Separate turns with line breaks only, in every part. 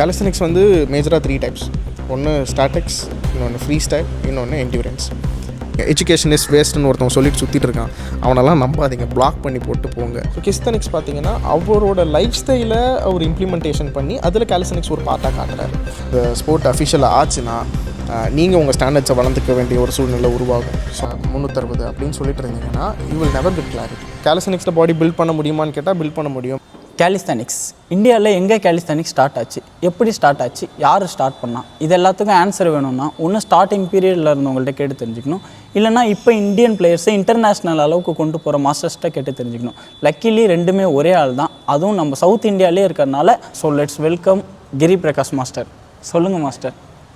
கேலஸ்தனிக்ஸ் வந்து மேஜராக three types ஒன்று ஸ்டாட்டிக்ஸ் இன்னொன்று ஃப்ரீ ஸ்டைல் இன்னொன்று என்டியூரன்ஸ் எஜுகேஷன் இஸ் வேஸ்ட்னு ஒருத்தவங்க சொல்லிட்டு சுற்றிட்டு இருக்கான். அவனெல்லாம் நம்பாதீங்க. பிளாக் பண்ணி போட்டு போங்க. ஸோ கிஸ்தனிக்ஸ் பார்த்தீங்கன்னா அவரோட லைஃப் ஸ்டைலை அவர் இம்ப்ளிமெண்டேஷன் பண்ணி அதில் கேலிசனிக்ஸ் ஒரு பார்ட்டாக காட்டுறாரு. இந்த ஸ்போர்ட் அஃபிஷியலாக ஆச்சுன்னா நீங்கள் உங்கள் ஸ்டாண்டர்ட்ஸை வளர்ந்துக்க வேண்டிய ஒரு சூழ்நிலை உருவாகும். ஸோ முந்நூற்றறுபது அப்படின்னு சொல்லிட்டு இருந்தீங்கன்னா you will never bit clarity கேலஸ்தனிக்ஸில் body build பண்ண முடியுமான்னு கேட்டால் பில்ட் பண்ண முடியும்.
கேலிஸ்தானிக்ஸ் இந்தியாவில் எங்கே கேலிஸ்தானிக்ஸ் ஸ்டார்ட் ஆச்சு? எப்படி ஸ்டார்ட் ஆச்சு? யார் ஸ்டார்ட் பண்ணால் இது எல்லாத்துக்கும் ஆன்சர் வேணும்னா ஒன்று ஸ்டார்டிங் பீரியடில் இருந்தவங்கள்ட்ட கேட்டு தெரிஞ்சுக்கணும். இல்லைனா இப்போ இந்தியன் பிளேயர்ஸை இன்டர்நேஷ்னல் அளவுக்கு கொண்டு போகிற மாஸ்டர்ஸ்ட்டை கேட்டு தெரிஞ்சுக்கணும். லக்கிலி ரெண்டுமே ஒரே ஆள் தான். அதுவும் நம்ம சவுத் இந்தியாவிலே இருக்கிறனால so let's welcome Giri Prakash master சொல்லுங்கள் மாஸ்டர்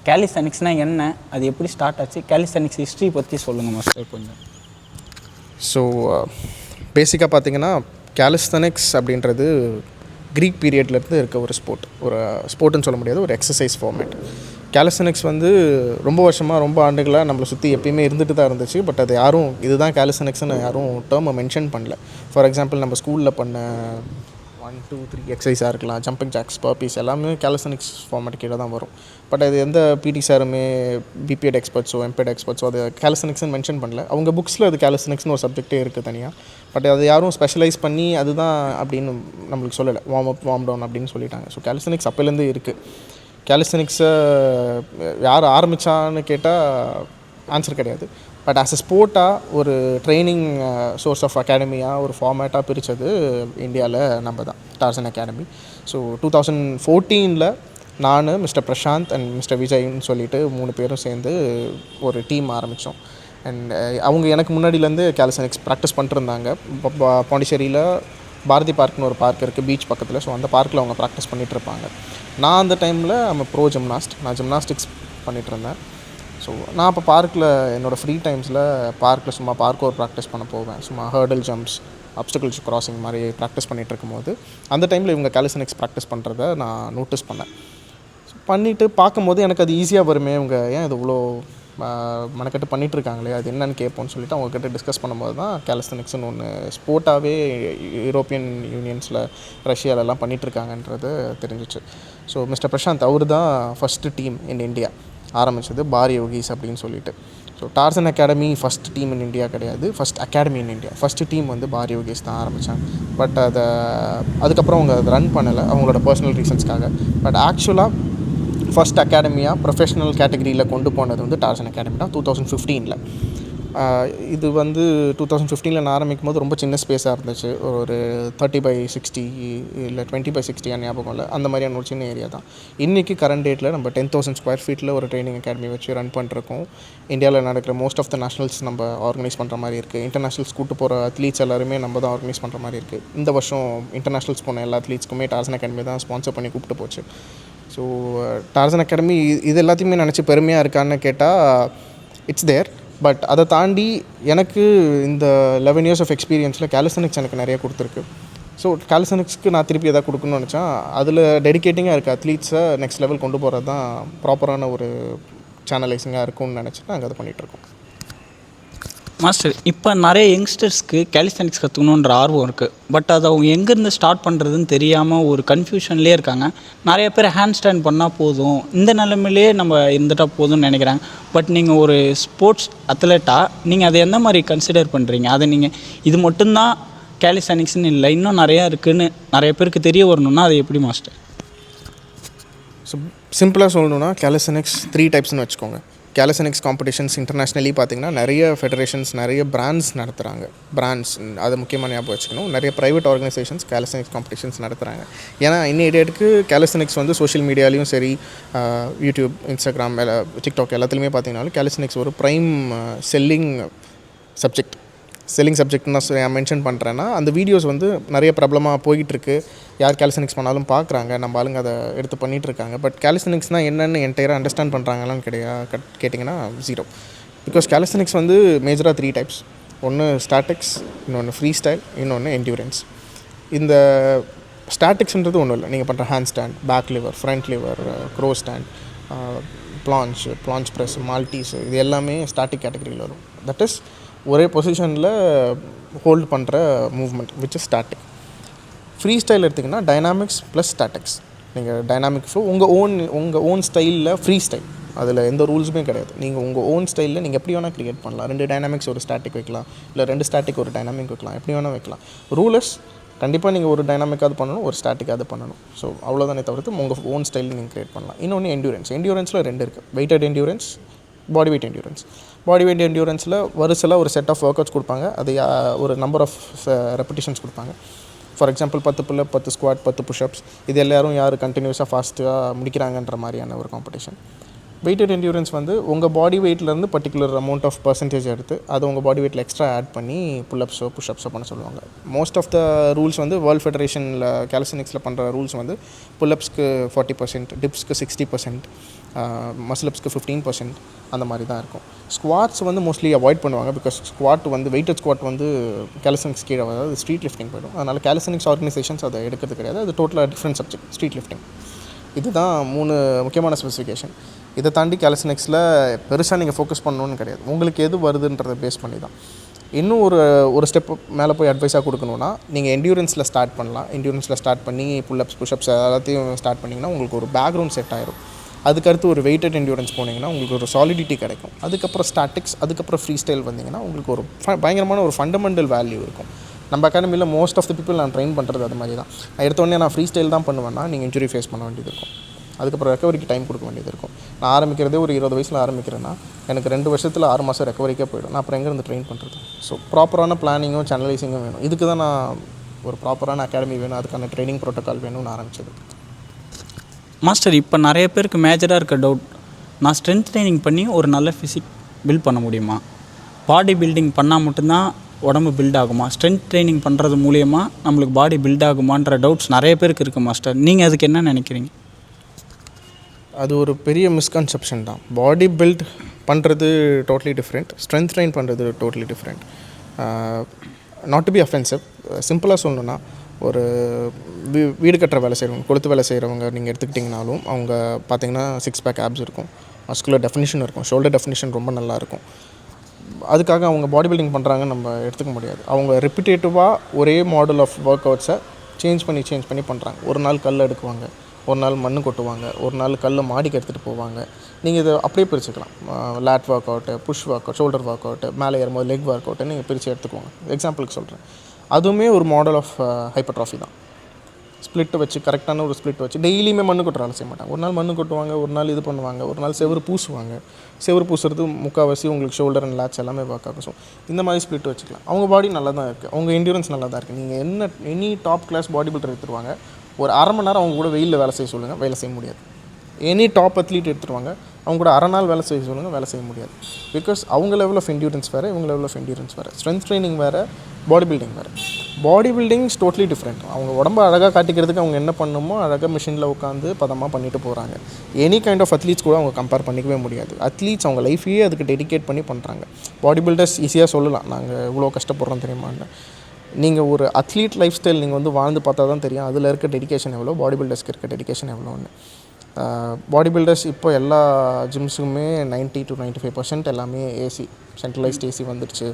கேலிஸ்தானிக்ஸ்னால் என்ன? அது எப்படி ஸ்டார்ட் ஆச்சு? கேலிஸ்தானிக்ஸ் ஹிஸ்ட்ரி பற்றி சொல்லுங்கள் மாஸ்டர் கொஞ்சம்.
ஸோ பேசிக்காக uh, பார்த்தீங்கன்னா கேலிஸ்தனிக்ஸ் அப்படின்றது க்ரீக் பீரியட்லேருந்து இருக்க ஒரு ஸ்போர்ட் ஒரு ஸ்போர்ட்னு சொல்ல முடியாது ஒரு எக்ஸசைஸ் ஃபார்மேட் கேலிஸ்தனிக்ஸ் வந்து ரொம்ப வருஷமாக ரொம்ப ஆண்டுகளாக நம்மளை சுற்றி எப்பயுமே இருந்துட்டு தான் இருந்துச்சு. பட் அது யாரும் இதுதான் கேலிஸ்தனிக்ஸ்னு யாரும் டேர்மை மென்ஷன் பண்ணல. ஃபார் எக்ஸாம்பிள் நம்ம ஸ்கூலில் பண்ண ஒன் டூ த்ரீ எக்ஸசைஸாக இருக்கலாம். ஜம்பிங் ஜாக்ஸ் பர்பீஸ் எல்லாமே கேலசனிக்ஸ் ஃபார்மேட் கீழே தான் வரும். பட் அது எந்த பிடி சாருமே பிபிஎட் எக்ஸ்பர்ட்ஸோ எம்பெட் எக்ஸ்பர்ட்ஸோ அது கேலசனிக்ஸ்னு மென்ஷன் பண்ணல. அவங்க புக்ஸில் அது கேலசனிக்ஸ்னு ஒரு சப்ஜெக்டே இருக்குது தனியாக பட் அது யாரும் ஸ்பெஷலைஸ் பண்ணி அதுதான் அப்படின்னு நம்மளுக்கு சொல்லலை. வார்ம் அப் வார்ம் டவுன் அப்படின்னு சொல்லிட்டாங்க. ஸோ கேலிஸ்தனிக்ஸ் அப்போலேருந்து இருக்குது கேலிஸ்தனிக்ஸை யார் ஆரம்பித்தான்னு கேட்டால் ஆன்சர் கிடையாது. பட் ஆஸ் அ ஸ்போர்ட்டாக ஒரு ட்ரைனிங் சோர்ஸ் ஆஃப் அகாடமியாக ஒரு ஃபார்மேட்டாக பிரித்தது இந்தியாவில் நம்ம தான். Tarzan academy so two thousand ஃபோர்டீனில் நான் மிஸ்டர் பிரசாந்த் அண்ட் மிஸ்டர் விஜய்னு சொல்லிட்டு மூணு பேரும் சேர்ந்து ஒரு டீம் ஆரம்பித்தோம் அண்ட் uh, அவங்க எனக்கு முன்னாடியிலேருந்து கேலிசனிக்ஸ் ப்ராக்டிஸ் பண்ணிட்டுருந்தாங்க. பா- பாண்டிச்சேரியில் பாரதி பார்க்னு ஒரு பார்க் இருக்குது பீச் பக்கத்தில். ஸோ அந்த பார்க்கில் அவங்க ப்ராக்டிஸ் பண்ணிகிட்ருப்பாங்க இருப்பாங்க நான் அந்த டைமில் நம்ம ப்ரோ ஜிம்னாஸ்ட் நான் ஜிம்னாஸ்டிக்ஸ் பண்ணிகிட்ருந்தேன் ஸோ நான் அப்போ பார்க்கில் என்னோடய ஃப்ரீ டைம்ஸில் பார்க்கில் சும்மா பார்க்கோர் ப்ராக்டிஸ் பண்ண போவேன். சும்மா ஹர்டல் ஜம்ப்ஸ் அப்டக்கிள்ஸ் கிராசிங் மாதிரி ப்ராக்டிஸ் பண்ணிகிட்டு இருக்கும்போது அந்த டைமில் இவங்க கேலிசனிக்ஸ் ப்ராக்டிஸ் பண்ணுறத நான் நோட்டீஸ் பண்ணேன். பண்ணிவிட்டு பார்க்கும்போது எனக்கு அது ஈஸியாக வருமே இவங்க. ஏன் இது இவ்வளோ மனக்கட்டு பண்ணிட்டு இருக்காங்களே அது என்னன்னு கேட்போம்னு சொல்லிட்டு அவங்கக்கிட்ட டிஸ்கஸ் பண்ணும்போது தான் கேலஸ்தனிக்ஸ்னு ஒன்று ஸ்போர்ட்டாகவே யூரோப்பியன் யூனியன்ஸில் ரஷ்யாலெல்லாம் பண்ணிகிட்ருக்காங்கன்றது தெரிஞ்சிச்சு. ஸோ மிஸ்டர் பிரசாந்த் அவர் தான் ஃபஸ்ட்டு டீம் இன் இந்தியா ஆரம்பித்தது பார் யோகிஸ் அப்படின்னு சொல்லிட்டு. So Tarzan academy first team in India கிடையாது first academy in India first team வந்து பார் யோகேஷ் தான் ஆரம்பித்தாங்க பட் அதை அதுக்கப்புறம் அவங்க அதை ரன் பண்ணலை அவங்களோட பர்சனல் ரீசன்ஸ்க்காக பட் ஆக்சுவலாக ஃபர்ஸ்ட் அகாடமியாக ப்ரொஃபஷனல் கேட்டகரியில் கொண்டு போனது வந்து டார்சன் அகாடமி தான் டூ தௌசண்ட் ஃபிஃப்டீனில் இது வந்து டூ தௌசண்ட் ஃபிஃப்டீனில் நான் ஆரம்பிக்கும் போது ரொம்ப சின்ன ஸ்பேஸாக இருந்துச்சு. ஒரு தேர்ட்டி பை சிக்ஸ்டி இல்லை டுவெண்ட்டி பை சிக்ஸ்டி ஞாபகம் இல்லை. அந்த மாதிரியான ஒரு சின்ன ஏரியா தான். இன்றைக்கி கரண்ட் டேட்டில் நம்ம டென் தௌசண்ட் ஸ்கொயர் ஃபீட்டில் ஒரு ட்ரைனிங் அகாடமி வச்சு ரன் பண்ணிருக்கோம். இந்தியாவில் நடக்கிற மோஸ்ட் ஆஃப் த நேஷனல்ஸ் நம்ம ஆர்கனைஸ் பண்ணுற மாதிரி இருக்குது இன்டர்நேஷனல்ஸ் கூட்டு போகிற அத்லீட்ஸ் எல்லாருமே நம்ம தான் ஆர்கனைஸ் பண்ணுற மாதிரி இருக்குது இந்த வருஷம் இன்டர்நேஷனல்ஸ் போன எல்லா அத்லீட்ஸ்க்குமே டார்சன் அகாடமி தான் ஸ்பான்சர் பண்ணி கூப்பிட்டு போச்சு. ஸோ டார்சன் அகாடமி இது எல்லாத்தையுமே நினச்சி பெருமையாக இருக்கான்னு கேட்டால் இட்ஸ் தேர் பட் அதை தாண்டி எனக்கு இந்த லெவன் இயர்ஸ் ஆஃப் எக்ஸ்பீரியன்ஸில் கேலிசனிக்ஸ் எனக்கு நிறைய கொடுத்துருக்கு. ஸோ கேலிசனிக்ஸ்க்கு நான் திருப்பி எதாவது கொடுக்கணும்னு நினச்சா அதில் டெடிகேட்டிங்காக இருக்க அத்லீட்ஸை நெக்ஸ்ட் லெவல் கொண்டு போகிறது தான் ப்ராப்பரான ஒரு சேனலைசிங்காக இருக்கும்னு நினச்சி நாங்கள் அதை பண்ணிகிட்ருக்கோம்
மாஸ்டர் இப்போ நிறைய யங்ஸ்டர்ஸ்க்கு கேலிஸ்தானிக்ஸ் கற்றுக்கணுன்ற ஆர்வம் இருக்குது பட் அதை அவங்க எங்கேருந்து ஸ்டார்ட் பண்ணுறதுன்னு தெரியாமல் ஒரு கன்ஃபியூஷன்லேயே இருக்காங்க. நிறைய பேர் ஹேண்ட் ஸ்டாண்ட் பண்ணால் போதும். இந்த நிலைமையிலேயே நம்ம இருந்துட்டால் போதும்னு நினைக்கிறாங்க. பட் நீங்கள் ஒரு ஸ்போர்ட்ஸ் அத்லெட்டாக நீங்கள் அதை எந்த மாதிரி கன்சிடர் பண்ணுறீங்க அதை நீங்கள் இது மட்டும்தான் கேலிஸ்தானிக்ஸ்னு இல்லை. இன்னும் நிறையா இருக்குதுன்னு நிறைய பேருக்கு தெரிய வரணும்னா அது எப்படி மாஸ்டர்
ஸோ சிம்பிளாக சொல்லணுன்னா கேலிஸ்தானிக்ஸ் த்ரீ டைப்ஸ்னு வச்சுக்கோங்க. கேலசனிக்ஸ் காம்படிஷன்ஸ் இன்டர்நேஷ்னலி பார்த்தீங்கன்னா நிறைய ஃபெடரேஷன்ஸ் நிறைய பிராண்ட்ஸ் நடத்துகிறாங்க பிராண்ட்ஸ் அதை முக்கியமாக ஞாபகம் வச்சுக்கணும். நிறைய ப்ரைவேட் ஆர்கனைசேஷன்ஸ் கேலசனிக்ஸ் காம்படிஷன்ஸ் நடத்துகிறாங்க ஏன்னா இன்னி டேட்டுக்கு கேலசனிக்ஸ் வந்து சோஷியல் மீடியாலையும் சரி யூடியூப் இன்ஸ்டாகிராம் எல்லா டிக்டாக் எல்லாத்துலேயுமே பார்த்தீங்கன்னாலும் கேலசனிக்ஸ் ஒரு ப்ரைம் செல்லிங் சப்ஜெக்ட் செல்லிங் சப்ஜெக்ட்னு நான் மென்ஷன் பண்ணுறேன்னா அந்த வீடியோஸ் வந்து நிறைய பிரபலமாக போயிட்டுருக்கு யார் கேலிசனிக்ஸ் பண்ணாலும் பார்க்குறாங்க. நம்ம ஆளுங்க அதை எடுத்து பண்ணிகிட்டு இருக்காங்க பட் கேலிசனிக்ஸ்னால் என்னென்னு என்டையராக அண்டர்ஸ்டாண்ட் பண்ணுறாங்களான்னு கிடையாது கட் கேட்டிங்கன்னா ஜீரோ பிகாஸ் கேலிசனிக்ஸ் வந்து மேஜராக த்ரீ டைப்ஸ் ஒன்று ஸ்டாட்டிக்ஸ் இன்னொன்று ஃப்ரீ ஸ்டைல் இன்னொன்று என்டியூரன்ஸ் இந்த ஸ்டாட்டிக்ஸ்ன்றது ஒன்றும் இல்லை. நீங்கள் பண்ணுற handstand back lever front lever crow stand planche planche press maltese இது எல்லாமே ஸ்டாட்டிக் கேட்டகரியில் வரும். தட் இஸ் ஒரே பொசிஷனில் ஹோல்ட் பண்ணுற movement which is static free style எடுத்திங்கன்னா டைனாமிக்ஸ் ப்ளஸ் ஸ்டாட்டிக்ஸ் நீங்கள் டைனாமிக் ஃப்ளோ உங்கள் ஓன் உங்கள் ஓன் ஸ்டைலில் ஃப்ரீ ஸ்டைல் அதில் எந்த ரூல்ஸுமே கிடையாது. நீங்கள் உங்கள் ஓன் ஸ்டைலில் நீங்கள் எப்படி வேணால் க்ரியேட் பண்ணலாம். ரெண்டு டைனாமிக்ஸ் ஒரு ஸ்டாட்டிக் வைக்கலாம். இல்லை ரெண்டு ஸ்டாட்டிக் ஒரு டைனாமிக் வைக்கலாம். எப்படி வேணால் வைக்கலாம். ரூலர்ஸ் கண்டிப்பாக நீங்கள் ஒரு டைனாமிக்காவது பண்ணணும் ஒரு ஸ்டாட்டிக்காவது பண்ணணும். ஸோ அவ்வளோதானே தவிர்த்து உங்கள் ஓன் ஸ்டைலில் நீங்கள் க்ரியேட் பண்ணலாம். இன்னொன்று என்டியூரன்ஸ் என்டியூரன்ஸில் ரெண்டு இருக்குது weighted endurance body weight endurance body weight என்டியூரன்ஸில் வருஷத்தில் ஒரு செட் ஆஃப் ஒர்க் அவுட்ஸ் கொடுப்பாங்க. அது யா- ஒரு நம்பர் ஆஃப் ரெப்படிஷன்ஸ் கொடுப்பாங்க. ஃபார் எக்ஸாம்பிள் பத்து புல்ல பத்து ஸ்குவாட் பத்து புஷ்அப்ஸ் இது எல்லோரும் யார் கண்டினியூஸாக ஃபாஸ்ட்டாக முடிக்கிறாங்கன்ற மாதிரியான ஒரு காம்படிஷன் வெயிட்டட் என்டியூரன்ஸ் வந்து உங்கள் பாடி வெயிட்லேருந்து பர்டிகுலர் அமௌண்ட் ஆஃப் பர்சன்டேஜ் எடுத்து அதை உங்கள் பாடி வெயிட்டில் எக்ஸ்ட்ரா ஆட் பண்ணி புல்அப்ஸோ புஷ்அப்ஸோ பண்ண சொல்லுவாங்க. மோஸ்ட் ஆஃப் த ரூல்ஸ் வந்து வேர்ல்ட் ஃபெடரேஷனில் கேலசனிக்ஸில் பண்ணுற ரூல்ஸ் வந்து புல்அப்ஸ்க்கு ஃபார்ட்டி பர்சன்ட் டிப்ஸ்க்கு சிக்ஸ்டி பர்சன்ட் மசிலப்ஸ்க்கு ஃபிஃப்டீன் பர்சன்ட் அந்த மாதிரி தான் இருக்கும். ஸ்குவாட்ஸ் வந்து மோஸ்ட்லி அவாய்ட் பண்ணுவாங்க பிகாஸ் ஸ்குவாட் வந்து வெயிட்டட் ஸ்குவாட் வந்து கேலசனிக்ஸ் கீழே அதாவது ஸ்ட்ரீட் லிஃப்டிங் போயிடும். அதனால் கேலசனிக்ஸ் ஆர்கனைசேஷன்ஸ் அதை எடுக்கிறது கிடையாது. அது டோட்டலாக டிஃப்ரெண்ட் சப்ஜெக்ட் ஸ்ட்ரீட் லிஃப்டிங் இதுதான் மூணு முக்கியமான ஸ்பெசிஃபிகேஷன் இதை தாண்டி கேலசனிக்ஸில் பெருசாக நீங்கள் ஃபோக்கஸ் பண்ணணும்னு கிடையாது. உங்களுக்கு எது வருதுன்றதை பேஸ் பண்ணி தான். இன்னும் ஒரு ஒரு ஸ்டெப் மேலே போய் அட்வைஸாக கொடுக்கணுன்னா நீங்கள் என்டியூரன்ஸில் ஸ்டார்ட் பண்ணலாம். என்டியூரன்ஸில் ஸ்டார்ட் பண்ணி புல்லப்ஸ் புஷ்அப்ஸ் எல்லாத்தையும் ஸ்டார்ட் பண்ணிங்கன்னா உங்களுக்கு ஒரு பேக்ரவுண்ட் செட் ஆயிரும். அதுக்கடுத்து ஒரு வெயிட்டட் என்டூரன்ஸ் போனீங்கன்னா உங்களுக்கு ஒரு சாலிடிட்டி கிடைக்கும். அதுக்கப்புறம் ஸ்டாட்டிக்ஸ் அதுக்கப்புறம் ஃப்ரீ ஸ்டைல் வந்தீங்கன்னா உங்களுக்கு ஒரு ஃப- பயங்கரமான ஒரு ஃபண்டமெண்டல் வேல்யூ இருக்கும். நம்ம அகாடமியில் மோஸ்ட் ஆஃப் த பீப்புள் நான் ட்ரெயின் பண்ணுறது அது மாதிரி தான். நான் எடுத்தோடனே நான் ஃப்ரீ ஸ்டைல் தான் பண்ணுவேன்னா நீங்கள் இன்ஜுரி ஃபேஸ் பண்ண வேண்டியது இருக்கும். அதுக்கப்புறம் ரெக்கவரிக்கு டைம் கொடுக்க வேண்டியது இருக்கும். நான் ஆரம்பிக்கிறதே ஒரு இருபது வயசில் ஆரம்பிக்கிறேன்னா எனக்கு ரெண்டு வருஷத்தில் ஆறு மாதம் ரெக்கவரிக்கே போயிடும். நான் அப்புறம் எங்கேருந்து ட்ரெயின் பண்ணுறது ஸோ ப்ராப்பரான பிளானிங்கும் சேனலைசிங்கும் வேணும். இதுக்கு தான் நான் ஒரு ப்ராப்பரான அகாடமி வேணும். அதுக்கான ட்ரைனிங் ப்ரோட்டோக்கால் வேணும்னு ஆரம்பிச்சது.
மாஸ்டர் இப்போ நிறைய பேருக்கு மேஜராக இருக்க டவுட் நான் ஸ்ட்ரென்த் ட்ரைனிங் பண்ணி ஒரு நல்ல ஃபிசிக் பில்ட் பண்ண முடியுமா? பாடி பில்டிங் பண்ணால் மட்டும்தான் உடம்பு பில்ட் ஆகுமா? ஸ்ட்ரென்த் ட்ரைனிங் பண்ணுறது மூலியமாக நம்மளுக்கு பாடி பில்ட் ஆகுமான்ற டவுட்ஸ் நிறைய பேருக்கு இருக்குது மாஸ்டர் நீங்கள் அதுக்கு என்ன நினைக்கிறீங்க?
அது ஒரு பெரிய மிஸ்கன்செப்ஷன் தான். பாடி பில்ட் பண்ணுறது டோட்டலி டிஃப்ரெண்ட் ஸ்ட்ரென்த் ட்ரெயின் பண்ணுறது totally different not to be offensive சிம்பிளாக சொல்லணுன்னா ஒரு வீ வீடு கட்டுற வேலை செய்கிறவங்க கொளுத்து வேலை செய்கிறவங்க நீங்கள் எடுத்துக்கிட்டிங்கனாலும் அவங்க பார்த்தீங்கன்னா சிக்ஸ் பேக் ஆப்ஸ் இருக்கும். மஸ்குலர் டெஃபினிஷன் இருக்கும். ஷோல்டர் டெஃபினிஷன் ரொம்ப நல்லாயிருக்கும் அதுக்காக அவங்க பாடி பில்டிங் பண்ணுறாங்கன்னு நம்ம எடுத்துக்க முடியாது. அவங்க ரிப்பிட்டேட்டிவாக ஒரே மாடல் ஆஃப் ஒர்க் அவுட்ஸை சேஞ்ச் பண்ணி சேஞ்ச் பண்ணி பண்ணுறாங்க ஒரு நாள் கல் எடுக்குவாங்க ஒரு நாள் மண் கொட்டுவாங்க ஒரு நாள் கல் மாடிக்கு எடுத்துகிட்டு போவாங்க. நீங்கள் இதை அப்படியே பிரிச்சுக்கலாம். Lat work out push work out shoulder work out மேலே ஏறும்போது லெக் ஒர்க் அவுட்டு நீங்கள் பிரித்து எடுத்துக்கோங்க. எக்ஸாம்பிளுக்கு சொல்கிறேன் அதுவுமே ஒரு மாடல் ஆஃப் ஹைப்பர்ட்ராஃபி தான். ஸ்ப்ளிட் வச்சு கரெக்டான ஒரு ஸ்ப்ளிட் வச்சு டெய்லியுமே மண்ணு கொட்டுற வேலை செய்ய மாட்டாங்க. ஒரு நாள் மண்ணு கொட்டுவாங்க ஒரு நாள் இது பண்ணுவாங்க ஒரு நாள் செவுரு பூசுவாங்க. செவுரு பூசுறது முக்கால்வாசி உங்களுக்கு ஷோல்டர் அண்ட் லேட்ஸ் எல்லாமே பார்க்க ஆகும். ஸோ இந்த மாதிரி ஸ்ப்ளிட் வச்சுக்கலாம். அவங்க பாடி நல்லா தான் இருக்குது அவங்க என்டூரன்ஸ் நல்லா தான் இருக்குது நீங்கள் என்ன any top class body builder எடுத்துருவாங்க ஒரு அரை மணி நேரம் அவங்க கூட வெயிலில் வேலை செய்ய சொல்லுங்கள் வேலை செய்ய முடியாது. எனி டாப் அத்லீட் எடுத்துருவாங்க அவங்க கூட அரை நாள் வேலை செய்ய சொல்லுங்கள் வேலை செய்ய முடியாது. பிகாஸ் அவங்க லெவல் ஆஃப் என்டியூரன்ஸ் வேறு இவங்க லெவல் ஆஃப் என்டியூரன்ஸ் வேறு. ஸ்ட்ரென்த் ட்ரைனிங் வேறு பாடி பில்டிங் வேறு. Body building is totally different அவங்க உடம்பை அழகாக காட்டிக்கிறதுக்கு அவங்க என்ன பண்ணணுமோ அழகாக மிஷினில் உட்காந்து பதமாக பண்ணிட்டு போகிறாங்க எனி கைண்ட் ஆஃப் அத்லீட்ஸ் கூட அவங்க கம்பேர் பண்ணிக்கவே முடியாது. அத்லீட்ஸ் அவங்க லைஃபையே அதுக்கு டெடிகேட் பண்ணி பண்ணுறாங்க பாடி பில்டர்ஸ் ஈஸியாக சொல்லலாம். நாங்கள் இவ்வளோ கஷ்டப்படுறோம் தெரியுமான்னு. நீங்கள் ஒரு அத்லீட் லைஃப் ஸ்டைல் நீங்கள் வந்து வாழ்ந்து பார்த்தா தான் தெரியும். அதில் இருக்க டெடிகேஷன் எவ்வளோ பாடி பில்டர்ஸ்க்கு இருக்க டெடிக்கேஷன் எவ்வளோன்னு பாடி பில்டர்ஸ் இப்போ எல்லா ஜிம்ஸுக்குமே 90 டு 95% ஃபைவ் பர்சன்ட் எல்லாமே ஏசி சென்ட்ரலைஸ்ட் ஏசி வந்துடுச்சு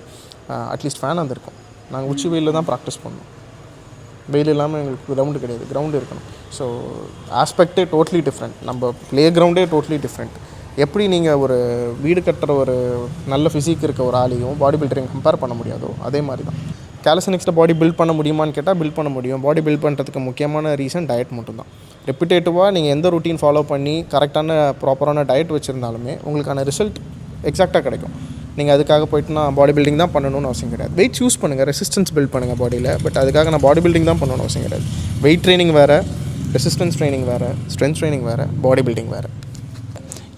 அட்லீஸ்ட் ஃபேன் வந்திருக்கும். நாங்கள் உச்சி வெயிலில் தான் ப்ராக்டிஸ் பண்ணோம். வெயில் இல்லாமல் எங்களுக்கு கிரவுண்டு கிடையாது. கிரவுண்டு இருக்கணும். ஸோ ஆஸ்பெக்டே டோட்லி டிஃப்ரெண்ட் நம்ம ப்ளே கிரவுண்டே டோட்லி டிஃப்ரெண்ட் எப்படி நீங்கள் ஒரு வீடு கட்டுற ஒரு நல்ல ஃபிசிக் இருக்க ஒரு ஆளையும் பாடி பில்டரையும் கம்பேர் பண்ண முடியாதோ அதே மாதிரி தான் கேலசனிக்ஸில் பாடி பில்ட் பண்ண முடியுமான்னு கேட்டால் பில்ட் பண்ண முடியும். பாடி பில்ட் பண்ணுறதுக்கு முக்கியமான ரீசன் டயட் மட்டும்தான். ரெப்பிட்டேட்டிவாக நீங்கள் எந்த ரொட்டீன் ஃபாலோ பண்ணி கரெக்டான ப்ராப்பரான டயட் வச்சுருந்தாலுமே உங்களுக்கான ரிசல்ட் எக்ஸாக்டாக கிடைக்கும். நீங்கள் அதுக்காக போய்ட்டு நான் பாடி பில்டிங் தான் பண்ணணும்னு அவசியம் கிடையாது. வெயிட் யூஸ் பண்ணுங்கள் ரெசிஸ்டன்ஸ் பில்ட் பண்ணுங்கள் பாடியில் பட் அதுக்காக நான் பாடி பில்டிங் தான் பண்ணணும்னு அவசியம் கிடையாது. வெயிட் ட்ரைனிங் வேறு ரெசிஸ்டன்ஸ் ட்ரைனிங் வேறு ஸ்ட்ரென்த் ட்ரைனிங் வேறு பாடி பில்டிங் வேறு.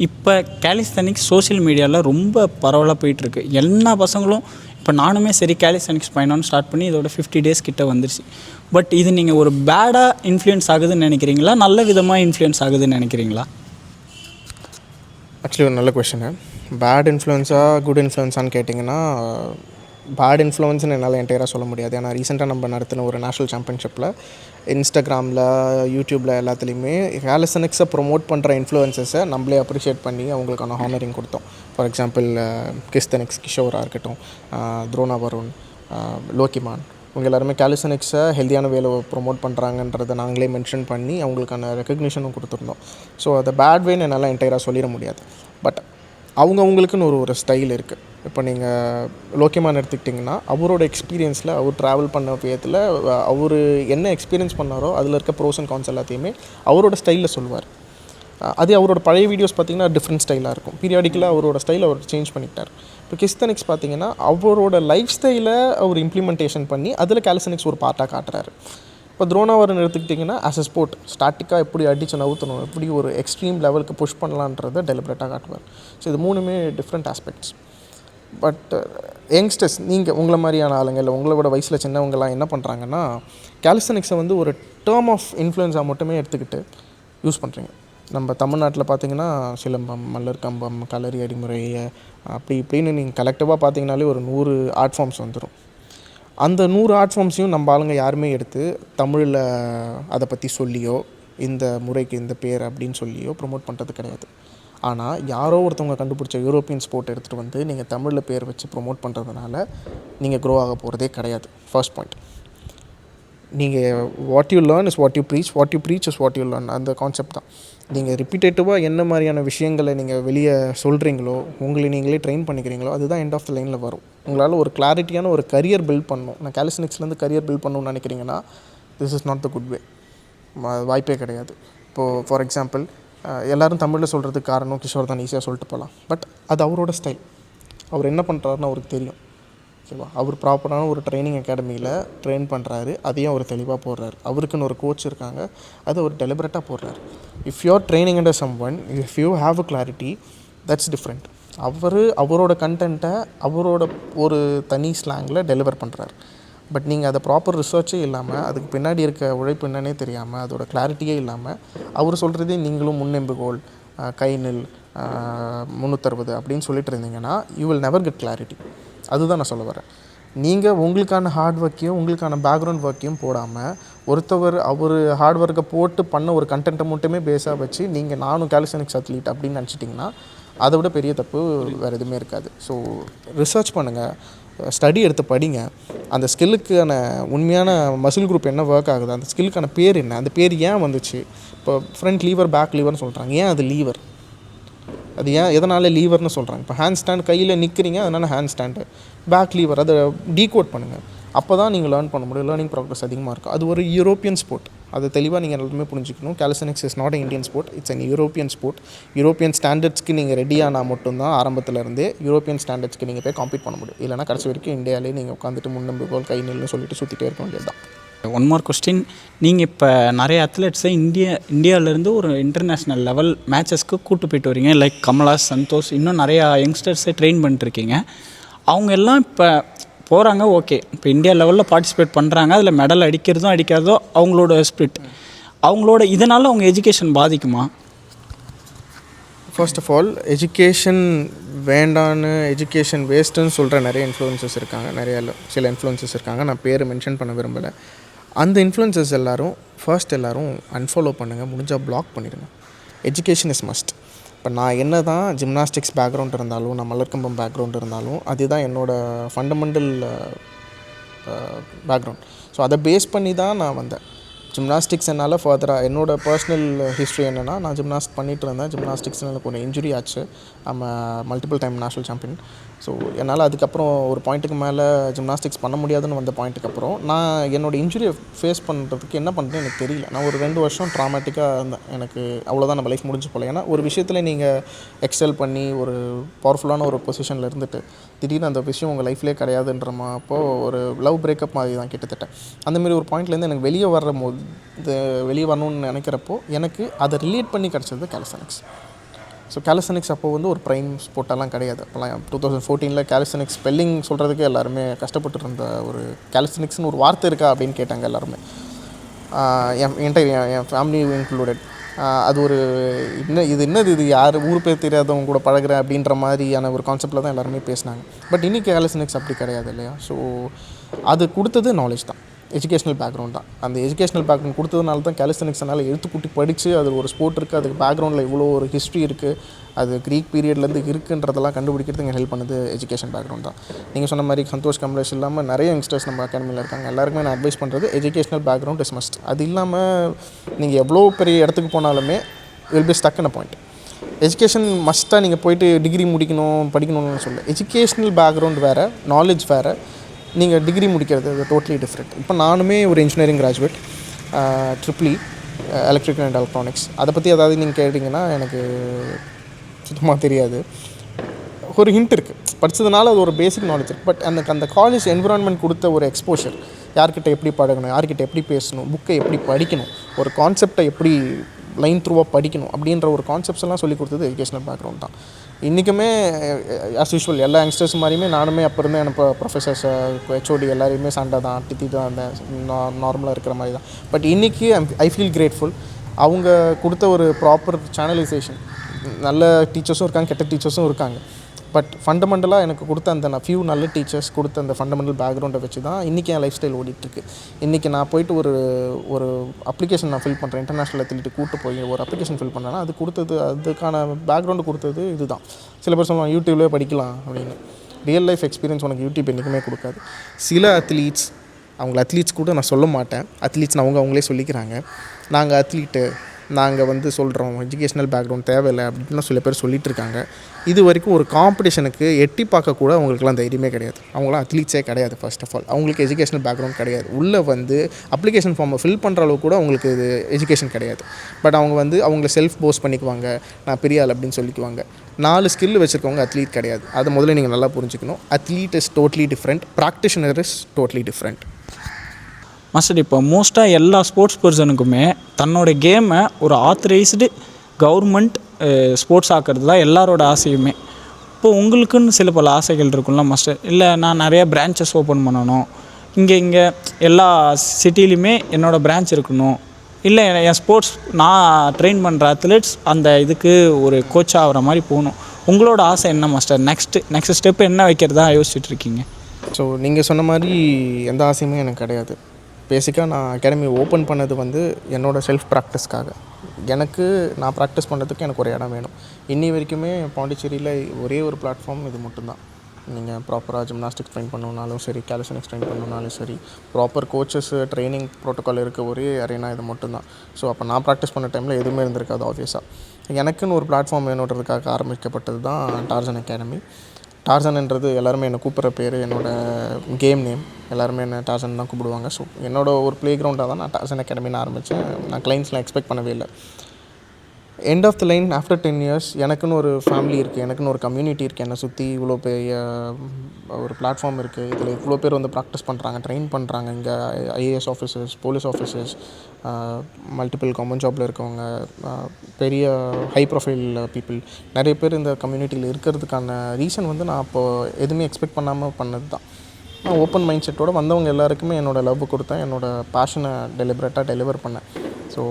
இப்போ கேலிஸ்தனிக்ஸ் சோஷியல் மீடியாவில் ரொம்ப பரவலாக போயிட்டுருக்கு எல்லா பசங்களும் இப்போ நானுமே சரி கேலிசனிக்ஸ் பயணம்னு ஸ்டார்ட் பண்ணி இதோட ஃபிஃப்டி டேஸ் கிட்டே வந்துருச்சு. பட் இது நீங்கள் ஒரு பேடாக இன்ஃப்ளூயன்ஸ் ஆகுதுன்னு நினைக்கிறீங்களா? நல்ல விதமாக இன்ஃப்ளூயன்ஸ் ஆகுதுன்னு நினைக்கிறீங்களா?
ஆக்சுவலி ஒரு நல்ல கொஷனு பேட் இன்ஃப்ளூயன்ஸா குட் இன்ஃப்ளூயன்ஸான்னு கேட்டிங்கன்னா பேட் இன்ஃப்ளூயன்ஸ்னு என்னால் என்டையராக சொல்ல முடியாது. ஏன்னா ரீசெண்டாக நம்ம நடத்தின ஒரு நேஷனல் சாம்பியன்ஷிப்பில் இன்ஸ்டாகிராமில் யூடியூப்பில் எல்லாத்துலேயுமே ஹேலசனிக்ஸை ப்ரொமோட் பண்ணுற இன்ஃப்ளூயன்சஸை நம்மளே அப்ரிஷியேட் பண்ணி அவங்களுக்கான ஹானரிங் கொடுத்தோம். ஃபார் எக்ஸாம்பிள் கிஸ்தனிக்ஸ் கிஷோராக இருக்கட்டும் துரோனா வருண் அஹ், லோக்கிமான் அவங்க எல்லாருமே கேலிசனிக்ஸை ஹெல்த்தியான வேலை ப்ரொமோட் பண்ணுறாங்கன்றதை நாங்களே மென்ஷன் பண்ணி அவங்களுக்கான ரெக்கக்னிஷனும் கொடுத்துருந்தோம். ஸோ அதை பேட் வேன்னு என்னால் என்டையராக சொல்லிட முடியாது. பட் அவங்க அவங்களுக்குன்னு ஒரு ஒரு ஸ்டைல் இருக்குது இப்போ நீங்கள் லோக்கியமான் எடுத்துக்கிட்டிங்கன்னா அவரோட எக்ஸ்பீரியன்ஸில் அவர் ட்ராவல் பண்ண விதத்தில் அவர் என்ன எக்ஸ்பீரியன்ஸ் பண்ணாரோ அதில் இருக்க ப்ரோஸ் அண்ட் கான்ஸ் எல்லாத்தையுமே அவரோட ஸ்டைலில் சொல்லுவார். அதே அவரோட பழைய வீடியோஸ் பார்த்தீங்கன்னா டிஃப்ரெண்ட் ஸ்டைலாக இருக்கும். பீரியாடிக்கலாக அவரோட ஸ்டைல் அவர் சேஞ்ச் பண்ணிட்டார் இப்போ கிஸ்தனிக்ஸ் பார்த்தீங்கன்னா அவரோட லைஃப் ஸ்டைலை அவர் இம்ப்ளிமெண்டேஷன் பண்ணி அதில் கேலிசனிக்ஸ் ஒரு பார்ட்டாக காட்டுறாரு. இப்போ துரோணாவரன் எடுத்துக்கிட்டிங்கன்னா ஆஸ் அ ஸ்போர்ட் ஸ்டாட்டிக்காக எப்படி அடித்து நவுத்தணும் எப்படி ஒரு எக்ஸ்ட்ரீம் லெவலுக்கு புஷ் பண்ணலான்றதை டெலிபரேட்டாக காட்டுவார். ஸோ இது மூணுமே டிஃப்ரெண்ட் ஆஸ்பெக்ட்ஸ் பட் யங்ஸ்டர்ஸ் நீங்கள் உங்களை மாதிரியான ஆளுங்க இல்லை உங்களோட வயசில் சின்னவங்கலாம் என்ன பண்ணுறாங்கன்னா கேலிஸ்தனிக்ஸை வந்து ஒரு டேர்ம் ஆஃப் இன்ஃப்ளூயன்ஸாக மட்டுமே எடுத்துக்கிட்டு யூஸ் பண்ணுறீங்க நம்ம தமிழ்நாட்டில் பார்த்தீங்கன்னா சிலம்பம் மல்லர் கம்பம் களரி அடிமுறை அப்படி இப்படின்னு நீங்கள் கலெக்டிவாக பார்த்தீங்கனாலே ஒரு நூறு ஆர்ட் ஃபார்ம்ஸ் வந்துடும் அந்த நூறு ஆர்ட் ஃபார்ம்ஸையும் நம்ம ஆளுங்க யாருமே எடுத்து தமிழில் அதை பற்றி சொல்லியோ இந்த முறைக்கு இந்த பேர் அப்படின்னு சொல்லியோ ப்ரொமோட் பண்ணுறது கிடையாது. ஆனால் யாரோ ஒருத்தவங்க கண்டுபிடிச்ச யூரோப்பியன் ஸ்போர்ட் எடுத்துகிட்டு வந்து நீங்கள் தமிழில் பேர் வச்சு ப்ரொமோட் பண்ணுறதுனால நீங்கள் க்ரோ ஆக போகிறதே கிடையாது. ஃபர்ஸ்ட் பாயிண்ட் நீங்கள் what you learn is what you preach what you preach is what you learn அந்த கான்செப்ட் தான். நீங்கள் ரிப்பீட்டேட்டிவாக என்ன மாதிரியான விஷயங்களை நீங்கள் வெளியே சொல்கிறீங்களோ உங்களை நீங்களே ட்ரெயின் பண்ணிக்கிறீங்களோ அதுதான் எண்ட் ஆஃப் த லைனில் வரும். உங்களால் ஒரு கிளாரிட்டியான ஒரு கரியர் பில்ட் பண்ணணும். நான் கேலிசினிக்ஸ்லேருந்து கரியர் பில்ட் பண்ணணும்னு நினைக்கிறீங்கன்னா this is not the good way வாய்ப்பே கிடையாது. இப்போது ஃபார் எக்ஸாம்பிள் எல்லாரும் தமிழில் சொல்கிறதுக்கு காரணம் கிஷோர் தான் ஈஸியாக சொல்லிட்டு போகலாம் பட் அது அவரோட ஸ்டைல் அவர் என்ன பண்ணுறாருன்னு அவருக்கு தெரியும். ஓகேவா? அவர் ப்ராப்பரான ஒரு ட்ரைனிங் அகாடமியில் ட்ரெயின் பண்ணுறாரு அதையும் அவர் தெளிவாக போடுறாரு. அவருக்குன்னு ஒரு கோச் இருக்காங்க. அதை அவர் டெலிபரேட்டாக போடுறாரு. If you're training under someone if you have a clarity that's different அவர் அவரோட கண்டென்ட்டை அவரோட ஒரு தனி ஸ்லாங்கில் டெலிவர் பண்ணுறாரு பட் நீங்கள் அதை ப்ராப்பர் ரிசர்ச்சே இல்லாமல் அதுக்கு பின்னாடி இருக்க உழைப்பு என்னன்னே தெரியாமல் அதோட கிளாரிட்டியே இல்லாமல் அவர் சொல்கிறதே நீங்களும் முன்னெம்புகோல் கை நெல் முந்நூற்றறுபது அப்படின்னு சொல்லிட்டு இருந்தீங்கன்னா you will never get clarity அதுதான் நான் சொல்ல வரேன். நீங்கள் உங்களுக்கான ஹார்ட் ஒர்க்கையும் உங்களுக்கான பேக்ரவுண்ட் ஒர்க்கையும் போடாமல் ஒருத்தவர் அவர் ஹார்ட் ஒர்க்கை போட்டு பண்ண ஒரு கண்டென்ட்டை மட்டுமே பேஸாக வச்சு நீங்கள் நானும் கேலிசனிக்ஸ் அத்லீட் அப்படின்னு நினச்சிட்டிங்கன்னா அதை விட பெரிய தப்பு வேறு எதுவுமே இருக்காது. ஸோ ரிசர்ச் பண்ணுங்கள் ஸ்டடி எடுத்து படிங்க. அந்த ஸ்கில்லுக்கான உண்மையான மசில் குரூப் என்ன ஒர்க் ஆகுது அந்த ஸ்கில்லுக்கான பேர் என்ன அந்த பேர் ஏன் வந்துச்சு? இப்போ ஃப்ரண்ட் லீவர் பேக் லீவர்னு சொல்கிறாங்க ஏன் அது லீவர் அது ஏன் எதனால் லீவர்னு சொல்கிறாங்க இப்போ ஹேண்ட் ஸ்டாண்ட் கையில் நிற்கிறீங்க அதனால் ஹேண்ட் ஸ்டாண்டு பேக் லீவர் அதை டீகோட் பண்ணுங்கள் அப்போ தான் நீங்கள் லேர்ன் பண்ண முடியும். லேர்னிங் ப்ராக்ரஸ் அதிகமாக இருக்கும். அது ஒரு யூரோப்பியன் ஸ்போர்ட் அது தெளிவாக நீங்கள் எல்லாருமே புரிஞ்சுக்கணும். Calisthenics is not Indian sport it's an European sport European ஸ்டாண்டர்ட்ஸ்க்கு நீங்கள் ரெடியானால் மட்டும்தான் ஆரம்பத்துலேருந்தே யூரோப்பியன் ஸ்டாண்டர்ட்ஸ்க்கு நீங்கள் போய் காம்பீட் பண்ண முடியும். இல்லைனா கடைசி வரைக்கும் இந்தியாவிலே நீங்கள் உட்காந்துட்டு முன்னம்புகோல் கை நெல்னு சொல்லிட்டு சுற்றிட்டே இருக்க வேண்டியது தான்
ஒன் மோர் கொஸ்டின் நீங்கள் இப்போ நிறைய அத்லெட்ஸை இந்தியா இந்தியாவிலேருந்து ஒரு இன்டர்நேஷ்னல் லெவல் மேட்சஸ்க்கு கூட்டு போயிட்டு வரீங்க. லைக் கமலா சந்தோஷ் இன்னும் நிறையா யங்ஸ்டர்ஸை ட்ரெயின் பண்ணிட்டுருக்கீங்க அவங்க எல்லாம் இப்போ போகிறாங்க ஓகே இப்போ இந்தியா லெவலில் பார்ட்டிசிபேட் பண்ணுறாங்க அதில் மெடல் அடிக்கிறதும் அடிக்காதோ அவங்களோட ஸ்பிரிட் அவங்களோட இதனால் அவங்க எஜுகேஷன் பாதிக்குமா?
ஃபர்ஸ்ட் ஆஃப் ஆல் எஜுகேஷன் வேண்டான்னு எஜுகேஷன் வேஸ்ட்டுன்னு சொல்கிற நிறைய இன்ஃப்ளூயன்சஸ் இருக்காங்க. நிறைய சில இன்ஃப்ளூயன்சஸ் இருக்காங்க. நான் பேர் மென்ஷன் பண்ண விரும்பலை. அந்த இன்ஃப்ளூயன்சஸ் எல்லாரும் ஃபர்ஸ்ட் எல்லாரும் அன்ஃபாலோ பண்ணுங்கள் முடிஞ்சால் பிளாக் பண்ணிடுங்க. எஜுகேஷன் இஸ் மஸ்ட் இப்போ நான் என்ன தான் ஜிம்னாஸ்டிக்ஸ் பேக்ரவுண்ட் இருந்தாலும் நான் மலர்கம்பம் பேக்ரவுண்ட் இருந்தாலும் அதுதான் என்னோடய ஃபண்டமெண்டல் பேக்ரவுண்ட் ஸோ அதை பேஸ் பண்ணி தான் நான் வந்தேன். ஜிம்னாஸ்டிக்ஸ் என்னால் ஃபர்தராக என்னோட பர்சனல் ஹிஸ்ட்ரி என்னென்னா நான் ஜிம்னாஸ்ட் பண்ணிட்டு இருந்தேன். ஜிம்னாஸ்டிக்ஸ் எனக்கு ஒரு இன்ஜுரி ஆச்சு. நம்ம multiple time national champion so என்னால் அதுக்கப்புறம் ஒரு பாயிண்ட்டுக்கு மேலே ஜிம்னாஸ்டிக்ஸ் பண்ண முடியாதுன்னு வந்த பாயிண்ட்டுக்கு அப்புறம் நான் என்னோட இன்ஜுரியை ஃபேஸ் பண்ணுறதுக்கு என்ன பண்ணுறேன்னு எனக்கு தெரியல. நான் ஒரு ரெண்டு வருஷம் ட்ராமேட்டிக்காக இருந்தேன். எனக்கு அவ்வளோதான் நம்ம லைஃப் முடிஞ்சு போகல ஏன்னா ஒரு விஷயத்தில் நீங்கள் எக்ஸல் பண்ணி ஒரு பவர்ஃபுல்லான ஒரு பொசிஷனில் இருந்துட்டு திடீர்னு அந்த விஷயம் உங்கள் லைஃப்லேயே கிடையாதுன்றமா அப்போது ஒரு லவ் பிரேக்கப் மாதிரி தான் கிட்டத்தட்ட. அந்தமாரி ஒரு பாயிண்ட்லேருந்து எனக்கு வெளியே வரும் போது வெளியே வரணும்னு நினைக்கிறப்போ எனக்கு அதை ரிலேட் பண்ணி கிடச்சது கேலசனிக்ஸ் ஸோ கேலிசனிக்ஸ் அப்போ வந்து ஒரு ப்ரைம் ஸ்போர்ட்டெல்லாம் கிடையாது. அப்போலாம் டூ தௌசண்ட் ஃபோர்டீனில் கேலிசனிக்ஸ் ஸ்பெல்லிங் சொல்கிறதுக்கு எல்லாருமே கஷ்டப்பட்டு இருந்த ஒரு கேலிசனிக்ஸ்னு ஒரு வார்த்தை இருக்கா அப்படின்னு கேட்டாங்க எல்லாருமே. என் என்கிட்ட என் என் ஃபேமிலி இன்க்ளூடட் அது ஒரு என்ன இது என்னது இது யார் ஊர் பேர் தெரியாதவங்க கூட பழகிறேன் அப்படின்ற மாதிரியான ஒரு கான்செப்டில் தான் எல்லாருமே பேசினாங்க. பட் இன்றைக்கி கேலிசனிக்ஸ் அப்படி கிடையாது இல்லையா? ஸோ அது கொடுத்தது நாலேஜ் தான். எஜுகேஷனல் பேக்ரவுண்ட் தான். அந்த எஜுகேஷனல் பேக்ரவுண்ட் கொடுத்ததுனால தான் கேலிஸ்தனிக்ஸ் என்னால் எழுத்து கூட்டி படித்து அது ஒரு ஸ்போர்ட் இருக்குது அதுக்கு பேக்ரவுண்டில் இவ்வளோ ஒரு ஹிஸ்ட்ரி இருக்குது அது க்ரீக் பீரியட்லேருந்து இருக்குன்றதெல்லாம் கண்டுபிடிக்கிறதுக்கு ஹெல்ப் பண்ணுது எஜுகேஷன் பேக்ரவுண்ட் தான். நீங்கள் சொன்ன மாதிரி சந்தோஷ் கமலேஷ் இல்லாமல் நிறைய யங்ஸ்டர்ஸ் நம்ம அகாடமியில் இருக்காங்க. எல்லாருக்குமே நான் அட்வைஸ் பண்ணுறது எஜுகேஷனல் பேக்ரவுண்ட் இஸ் மஸ்ட் அது இல்லாமல் நீங்கள் எவ்வளோ பெரிய இடத்துக்கு போனாலுமே will be stuck point education மஸ்ட்டாக நீங்கள் போயிட்டு டிகிரி முடிக்கணும் படிக்கணும்னு சொல்ல எஜுகேஷ்னல் பேக்ரவுண்ட் வேறு நாலேஜ் வேறு. நீங்கள் டிகிரி முடிக்கிறது அது டோட்டலி டிஃப்ரெண்ட் இப்போ நானுமே ஒரு engineering graduate triple E electrical and electronics அதை பற்றி ஏதாவது நீங்கள் கேட்டிங்கன்னா எனக்கு சுத்தமாக தெரியாது. ஒரு ஹிண்ட் இருக்குது படித்ததுனால அது ஒரு பேசிக் நாலேஜ் இருக்குது பட் அந்த அந்த காலேஜ் என்விரான்மெண்ட் கொடுத்த ஒரு எக்ஸ்போஷர் யார்கிட்ட எப்படி பழகணும் யார்கிட்ட எப்படி பேசணும் புக்கை எப்படி படிக்கணும் ஒரு கான்செப்டை எப்படி லைன் த்ரூவாக படிக்கணும் அப்படின்ற ஒரு கான்செப்ட்ஸ் எல்லாம் சொல்லி கொடுத்தது எஜுகேஷனல் பேக்ரவுண்ட் தான். இன்றைக்குமே ஆஸ் யூஷுவல் எல்லா யங்ஸ்டர்ஸ் மாதிரியுமே நானுமே அப்போ இருந்தே எனக்கு ப்ரொஃபஸர்ஸ் ஹெச்ஓடி எல்லாரையுமே சண்டை தான் திட்டி தான் இருந்தேன். நார்மலாக இருக்கிற மாதிரி தான். பட் இன்றைக்கி ஐ ஃபீல் கிரேட்ஃபுல் அவங்க கொடுத்த ஒரு ப்ராப்பர் சேனலைசேஷன் நல்ல டீச்சர்ஸும் இருக்காங்க கெட்ட டீச்சர்ஸும் இருக்காங்க. பட் ஃபண்டமெண்டலாக எனக்கு கொடுத்த அந்த நான் ஃபியூ நல்ல டீச்சர்ஸ் கொடுத்த அந்த ஃபண்டமெண்டல் பேக்ரவுண்டை வச்சு தான் இன்றைக்கி என் லைஃப் ஸ்டைல் ஓடிட்டுருக்கு. இன்றைக்கி நான் போயிட்டு ஒரு ஒரு அப்ளிகேஷன் நான் ஃபில் பண்ணுறேன் இன்டர்நேஷ்னல் அத்லீட்டு கூட்டு போய் ஒரு அப்ளிகேஷன் ஃபில் பண்ணேன்னா அது கொடுத்தது அதுக்கான பேக்ரவுண்டு கொடுத்தது இதுதான். சில பேர் சொல்லுவாங்க யூடியூப்லேயே படிக்கலாம் அப்படின்னு. ரியல் லைஃப் எக்ஸ்பீரியன்ஸ் உனக்கு யூடியூப் என்றைக்குமே கொடுக்காது. சில அத்லீட்ஸ் அவங்கள அத்லீட்ஸ் கூட நான் சொல்ல மாட்டேன். அத்லீட்ஸ் அவங்க அவங்களே சொல்லிக்கிறாங்க. நாங்கள் அத்லீட்டு நாங்கள் வந்து சொல்கிறோம் எஜுகேஷ்னல் பேக்ரவுண்ட் தேவையில்லை அப்படின்லாம் சில பேர் சொல்லிட்டு இருக்காங்க இது வரைக்கும் ஒரு காம்படிஷனுக்கு எட்டி பார்க்க கூட அவங்களுக்குலாம் தைரியமே கிடையாது. அவங்களாம் அத்லீட்ஸே கிடையாது ஃபர்ஸ்ட் ஆஃப் ஆல் அவங்களுக்கு எஜுகேஷனல் பேக்ரவுண்ட் கிடையாது. உள்ளே வந்து அப்ளிகேஷன் ஃபார்மை ஃபில் பண்ணுற அளவுக்கு கூட அவங்களுக்கு இது எஜுகேஷன் கிடையாது. பட் அவங்க வந்து அவங்கள செல்ஃப் போஸ்ட் பண்ணிக்குவாங்க நான் பெரிய ஆள் அப்படின்னு சொல்லிக்குவாங்க. நாலு ஸ்கில் வச்சுருக்கவங்க அத்லீட் கிடையாது. அதை முதல்ல நீங்கள் நல்லா புரிஞ்சுக்கணும். Athlete is totally different practitioner is totally different
master இப்போ மோஸ்ட்டாக எல்லா ஸ்போர்ட்ஸ் பர்சனுக்குமே தன்னோட கேமை ஒரு ஆத்தரைஸ்டு கவர்மெண்ட் ஸ்போர்ட்ஸ் ஆக்கிறது தான் எல்லாரோட ஆசையுமே. இப்போ உங்களுக்குன்னு சில பல ஆசைகள் இருக்கும்ல மாஸ்டர் இல்லை நான் நிறையா பிரான்ச்சஸ் ஓப்பன் பண்ணணும். இங்கே இங்கே எல்லா சிட்டிலையுமே என்னோடய பிரான்ச் இருக்கணும். இல்லை என் ஸ்போர்ட்ஸ் நான் ட்ரெயின் பண்ணுற அத்லெட்ஸ் அந்த இதுக்கு ஒரு கோச் ஆகிற மாதிரி போகணும். உங்களோட ஆசை என்ன மாஸ்டர் நெக்ஸ்ட்டு நெக்ஸ்ட் ஸ்டெப் என்ன வைக்கிறதா யோசிச்சுட்ருக்கீங்க
ஸோ நீங்கள் சொன்ன மாதிரி எந்த ஆசையுமே எனக்கு கிடையாது. பேசிக்காக நான் அகாடமி ஓப்பன் பண்ணது வந்து என்னோடய செல்ஃப் ப்ராக்டிஸ்க்காக எனக்கு நான் ப்ராக்டிஸ் பண்ணுறதுக்கு எனக்கு ஒரு இடம் வேணும். இன்னி வரைக்குமே பாண்டிச்சேரியில் ஒரே ஒரு பிளாட்ஃபார்ம் இது மட்டும்தான். நீங்கள் ப்ராப்பராக ஜிம்னாஸ்டிக் ட்ரெயின் பண்ணணுனாலும் சரி கேலிசனிக்ஸ் ட்ரெயின் பண்ணணுனாலும் சரி ப்ராப்பர் கோச்சஸ் ட்ரைனிங் ப்ரோட்டோக்கால் இருக்க ஒரே அரேனா இது மட்டும்தான். ஸோ அப்போ நான் ப்ராக்டிஸ் பண்ண டைமில் எதுவுமே இருந்திருக்காது ஆப்வியஸாக எனக்குன்னு ஒரு பிளாட்ஃபார்ம் வேணுன்றதுக்காக ஆரம்பிக்கப்பட்டது தான் டார்ஜன் அகாடமி டார்சன்ன்றது எல்லாருமே என்னை கூப்பிட்ற பேர் என்னோடய கேம் நேம் எல்லாருமே என்ன டார்சன் தான் கூப்பிடுவாங்க. ஸோ என்னோட ஒரு ப்ளே கிரவுண்டாக தான் நான் டார்சன் அகாடமின்னு ஆரம்பித்தேன் நான் கிளைண்ட்ஸ்லாம் எக்ஸ்பெக்ட் பண்ணவே இல்லை. End of the line after ten years எனக்குன்னு ஒரு ஃபேமிலி இருக்குது எனக்குன்னு ஒரு கம்யூனிட்டி இருக்குது என்னை சுற்றி இவ்வளோ பெரிய ஒரு பிளாட்ஃபார்ம் இருக்குது இதில் இவ்வளோ பேர் வந்து ப்ராக்டிஸ் பண்ணுறாங்க ட்ரெயின் பண்ணுறாங்க இங்கே IAS officers police officers multiple government ஜாபில் இருக்கவங்க பெரிய ஹை ப்ரொஃபைல் பீப்புள் நிறைய பேர் இந்த கம்யூனிட்டியில் இருக்கிறதுக்கான ரீசன் வந்து நான் அப்போது எதுவுமே எக்ஸ்பெக்ட் பண்ணாமல் பண்ணது தான் நான் ஓப்பன் மைண்ட் செட்டோடு வந்தவங்க எல்லாருக்குமே என்னோடய லவ் கொடுத்தேன். என்னோடய பேஷனை டெலிபரேட்டாக டெலிவர் பண்ணேன். ஸோ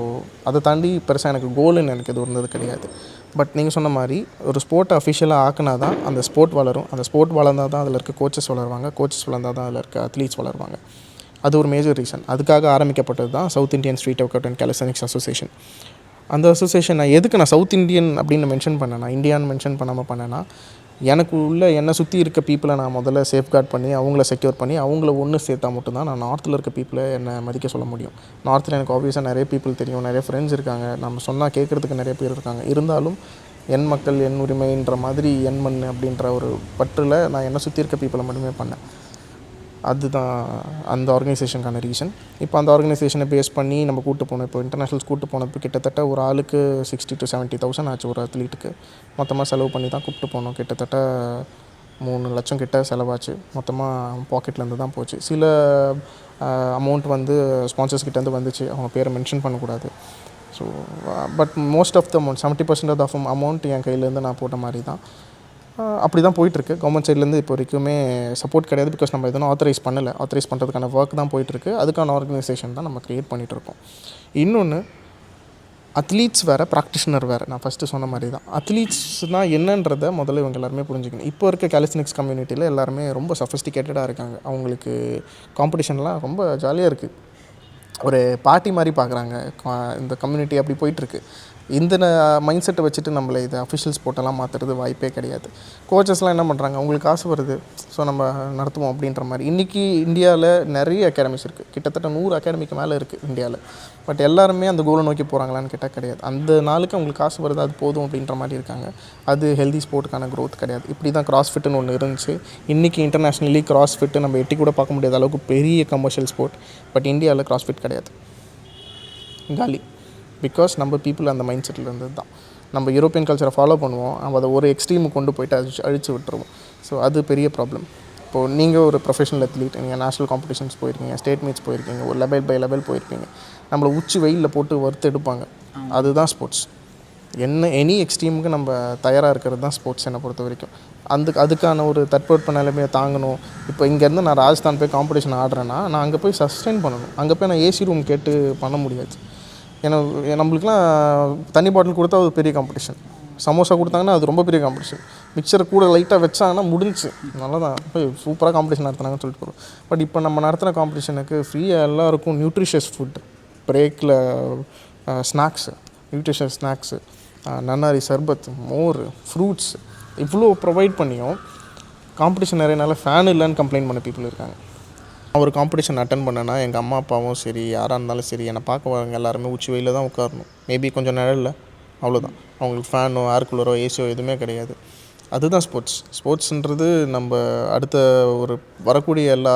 அதை தாண்டி பெருசாக எனக்கு கோல்னு எனக்கு எதுவும் இருந்தது கிடையாது. பட் நீங்கள் சொன்ன மாதிரி ஒரு ஸ்போர்ட்டை அஃபிஷியலாக ஆக்குனா தான் அந்த ஸ்போர்ட் வளரும். அந்த ஸ்போர்ட் வளர்ந்தால் தான் அதில் இருக்க கோச்சஸ் வளருவாங்க. கோச்சஸ் வளர்ந்தால் தான் அதில் இருக்க அத்லீட்ஸ் வளருவாங்க. அது ஒரு மேஜர் ரீசன் அதுக்காக ஆரம்பிக்கப்பட்டது தான் South Indian street work out and calisthenics association அந்த அசோசியேஷன் நான் எதுக்கு நான் சவுத் இந்தியன் அப்படின்னு மென்ஷன் பண்ணேன்னா இந்தியான்னு மென்ஷன் பண்ணாமல் பண்ணேன்னா எனக்கு உள்ள என்னை சுற்றி இருக்க பீப்புளை நான் முதல்ல சேஃப்கார்ட் பண்ணி அவங்கள செக்யூர் பண்ணி அவங்கள ஒன்று சேர்த்தா மட்டும்தான் நான் நார்த்தில் இருக்க பீப்புளை என்னை மதிக்க சொல்ல முடியும். நார்த்தில் எனக்கு ஆப்வியஸாக நிறைய பீப்புள் தெரியும் நிறைய ஃப்ரெண்ட்ஸ் இருக்காங்க. நம்ம சொன்னால் கேட்குறதுக்கு நிறைய பேர் இருக்காங்க. இருந்தாலும் என் மக்கள் என் உரிமைன்ற மாதிரி என் மண் அப்படின்ற ஒரு பற்றில் நான் என்னை சுற்றி இருக்க பீப்புளை மட்டுமே பண்ணேன். அதுதான் அந்த ஆர்கனைசேஷனுக்கான ரீசன் இப்போ அந்த ஆர்கனைசேஷனை பேஸ் பண்ணி நம்ம கூப்பிட்டு போனோம் இப்போ இன்டர்நேஷ்னல்ஸ் கூட்டு போனப்போ கிட்டத்தட்ட ஒரு ஆளுக்கு சிக்ஸ்டி டு செவன்ட்டி தௌசண்ட் ஆச்சு ஒரு அத்லீட்டுக்கு மொத்தமாக செலவு பண்ணி தான் கூப்பிட்டு போனோம். கிட்டத்தட்ட மூணு லட்சம் கிட்ட செலவாச்சு. மொத்தமாக பாக்கெட்லேருந்து தான் போச்சு. சில அமௌண்ட் வந்து ஸ்பான்சர்ஸ் கிட்டேருந்து வந்துச்சு. அவங்க பேரை மென்ஷன் பண்ணக்கூடாது. So but most of the amount seventy percent of amount என் கையிலேருந்து நான் போட்ட மாதிரி தான். அப்படி தான் போயிட்டுருக்கு. கவர்மெண்ட் சைட்லேருந்து இப்போ வரைக்குமே சப்போர்ட் கிடையாது பிகாஸ் நம்ம எதுவும் ஆத்தரைஸ் பண்ணலை. ஆத்தரைஸ் பண்ணுறதுக்கான ஒர்க் தான் போயிட்டுருக்கு. அதுக்கான ஆர்கனைசேஷன் தான் நம்ம க்ரியேட் பண்ணிகிட்ருக்கோம் இன்னொன்று அத்லீட்ஸ் வேறு ப்ராக்டிஷனர் வேறு. நான் ஃபஸ்ட்டு சொன்ன மாதிரி தான் அத்லீட்ஸ்னால் என்னன்றதை முதல்ல இவங்க எல்லாருமே புரிஞ்சுக்கணும். இப்போ இருக்க கேலிஸ்டினிக்ஸ் கம்யூனிட்டியில் எல்லாருமே ரொம்ப சஃபிஸ்டிகேட்டடாக இருக்காங்க. அவங்களுக்கு காம்படிஷன்லாம் ரொம்ப ஜாலியாக இருக்குது ஒரு பார்ட்டி மாதிரி பார்க்குறாங்க. இந்த கம்யூனிட்டி அப்படி போயிட்டுருக்கு. இந்த மைண்ட் செட்டை வச்சுட்டு நம்மளை இது அஃபிஷியல்ஸ் ஸ்போர்ட்டெல்லாம் மாற்றுறது வாய்ப்பே கிடையாது. கோச்சஸ்லாம் என்ன பண்ணுறாங்க அவங்களுக்கு காசு வருது. ஸோ நம்ம நடத்துவோம் அப்படின்ற மாதிரி. இன்றைக்கி இந்தியாவில் நிறைய அகாடமிஸ் இருக்குது கிட்டத்தட்ட நூறு அகாடமிக்கு மேலே இருக்குது இந்தியாவில் பட் எல்லாருமே அந்த கோலை நோக்கி போகிறாங்களான்னு கேட்டால் கிடையாது. அந்த நாளுக்கு அவங்களுக்கு காசு வருது அது போதும் அப்படின்ற மாதிரி இருக்காங்க. அது ஹெல்தி ஸ்போர்ட்டுக்கான க்ரோத் கிடையாது. இப்படி தான் கிராஸ் ஃபிட்டுன்னு ஒன்று இருந்துச்சு. இன்றைக்கி இன்டர்நேஷ்னலி கிராஸ் ஃபிட்டு நம்ம எட்டி கூட பார்க்க முடியாத அளவுக்கு பெரிய கமர்ஷியல் ஸ்போர்ட் பட் இந்தியாவில் கிராஸ் ஃபிட் கிடையாது. காலி. பிகாஸ் நம்ம பீப்புள் அந்த மைண்ட் செட்டில் இருந்தது தான். நம்ம யூரோப்பியன் கல்ச்சரை ஃபாலோ பண்ணுவோம். நம்ம அதை ஒரு எக்ஸ்ட்ரீமுக்கு கொண்டு போயிட்டு அழிச்சு அழிச்சு விட்டுருவோம். ஸோ அது பெரிய ப்ராப்ளம் இப்போது நீங்கள் ஒரு ப்ரொஃபஷனல் அத்லீட் நீங்கள் நேஷனல் காம்படிஷன்ஸ் போயிருக்கீங்க ஸ்டேட் மீட்ஸ் போயிருக்கீங்க ஒரு லெவல் பை லெவல் போயிருப்பீங்க. நம்மளை உச்சி வெயிலில் போட்டு வறுத்து எடுப்பாங்க. அதுதான் ஸ்போர்ட்ஸ் என்ன எனி எக்ஸ்ட்ரீமுக்கு நம்ம தயாராக இருக்கிறது தான் ஸ்போர்ட்ஸ் என்னை பொறுத்த வரைக்கும். அந்த அதுக்கான ஒரு தட்பவெட்ப நிலைமையை தாங்கணும். இப்போ இங்கேருந்து நான் ராஜஸ்தான் போய் காம்படிஷன் ஆடுறேன்னா நான் அங்கே போய் சஸ்டெயின் பண்ணணும். அங்கே போய் நான் ஏசி ரூம் கேட்டு பண்ண முடியாது. ஏன்னா நம்மளுக்குலாம் தண்ணி பாட்டில் கொடுத்தா அது பெரிய காம்படிஷன் சமோசா கொடுத்தாங்கன்னா அது ரொம்ப பெரிய காம்படிஷன் மிக்சரை கூட லைட்டாக வச்சாங்கன்னா முடிஞ்சு நல்லா தான் போய் சூப்பராக காம்படிஷன் நடத்துனாங்கன்னு சொல்லிட்டு போகிறோம் பட் இப்போ நம்ம நடத்தின காம்படிஷனுக்கு ஃப்ரீயாக எல்லாருக்கும் நியூட்ரிஷியஸ் ஃபுட் பிரேக்கில் ஸ்நாக்ஸு நியூட்ரிஷியஸ் ஸ்நாக்ஸு நன்னாரி சர்பத் மோர் ஃப்ரூட்ஸ் இவ்வளோ ப்ரொவைட் பண்ணியும் காம்படிஷன் நிறைய ஃபேன் இல்லைன்னு கம்ப்ளைண்ட் பண்ண பீப்புள் இருக்காங்க. ஒரு காம்படிஷன் அட்டன் பண்ணேன்னா எங்கள் அம்மா அப்பாவும் சரி யாராக இருந்தாலும் சரி என்னை பார்க்க வரவங்க எல்லாருமே உச்சி வெயில தான் உட்காரணும். மேபி கொஞ்சம் நிழல்ல. அவ்வளோதான் அவங்களுக்கு ஃபேனோ ஏர் கூலரோ ஏசியோ எதுவுமே கிடையாது. அதுதான் ஸ்போர்ட்ஸ் ஸ்போர்ட்ஸுன்றது நம்ம அடுத்த ஒரு வரக்கூடிய எல்லா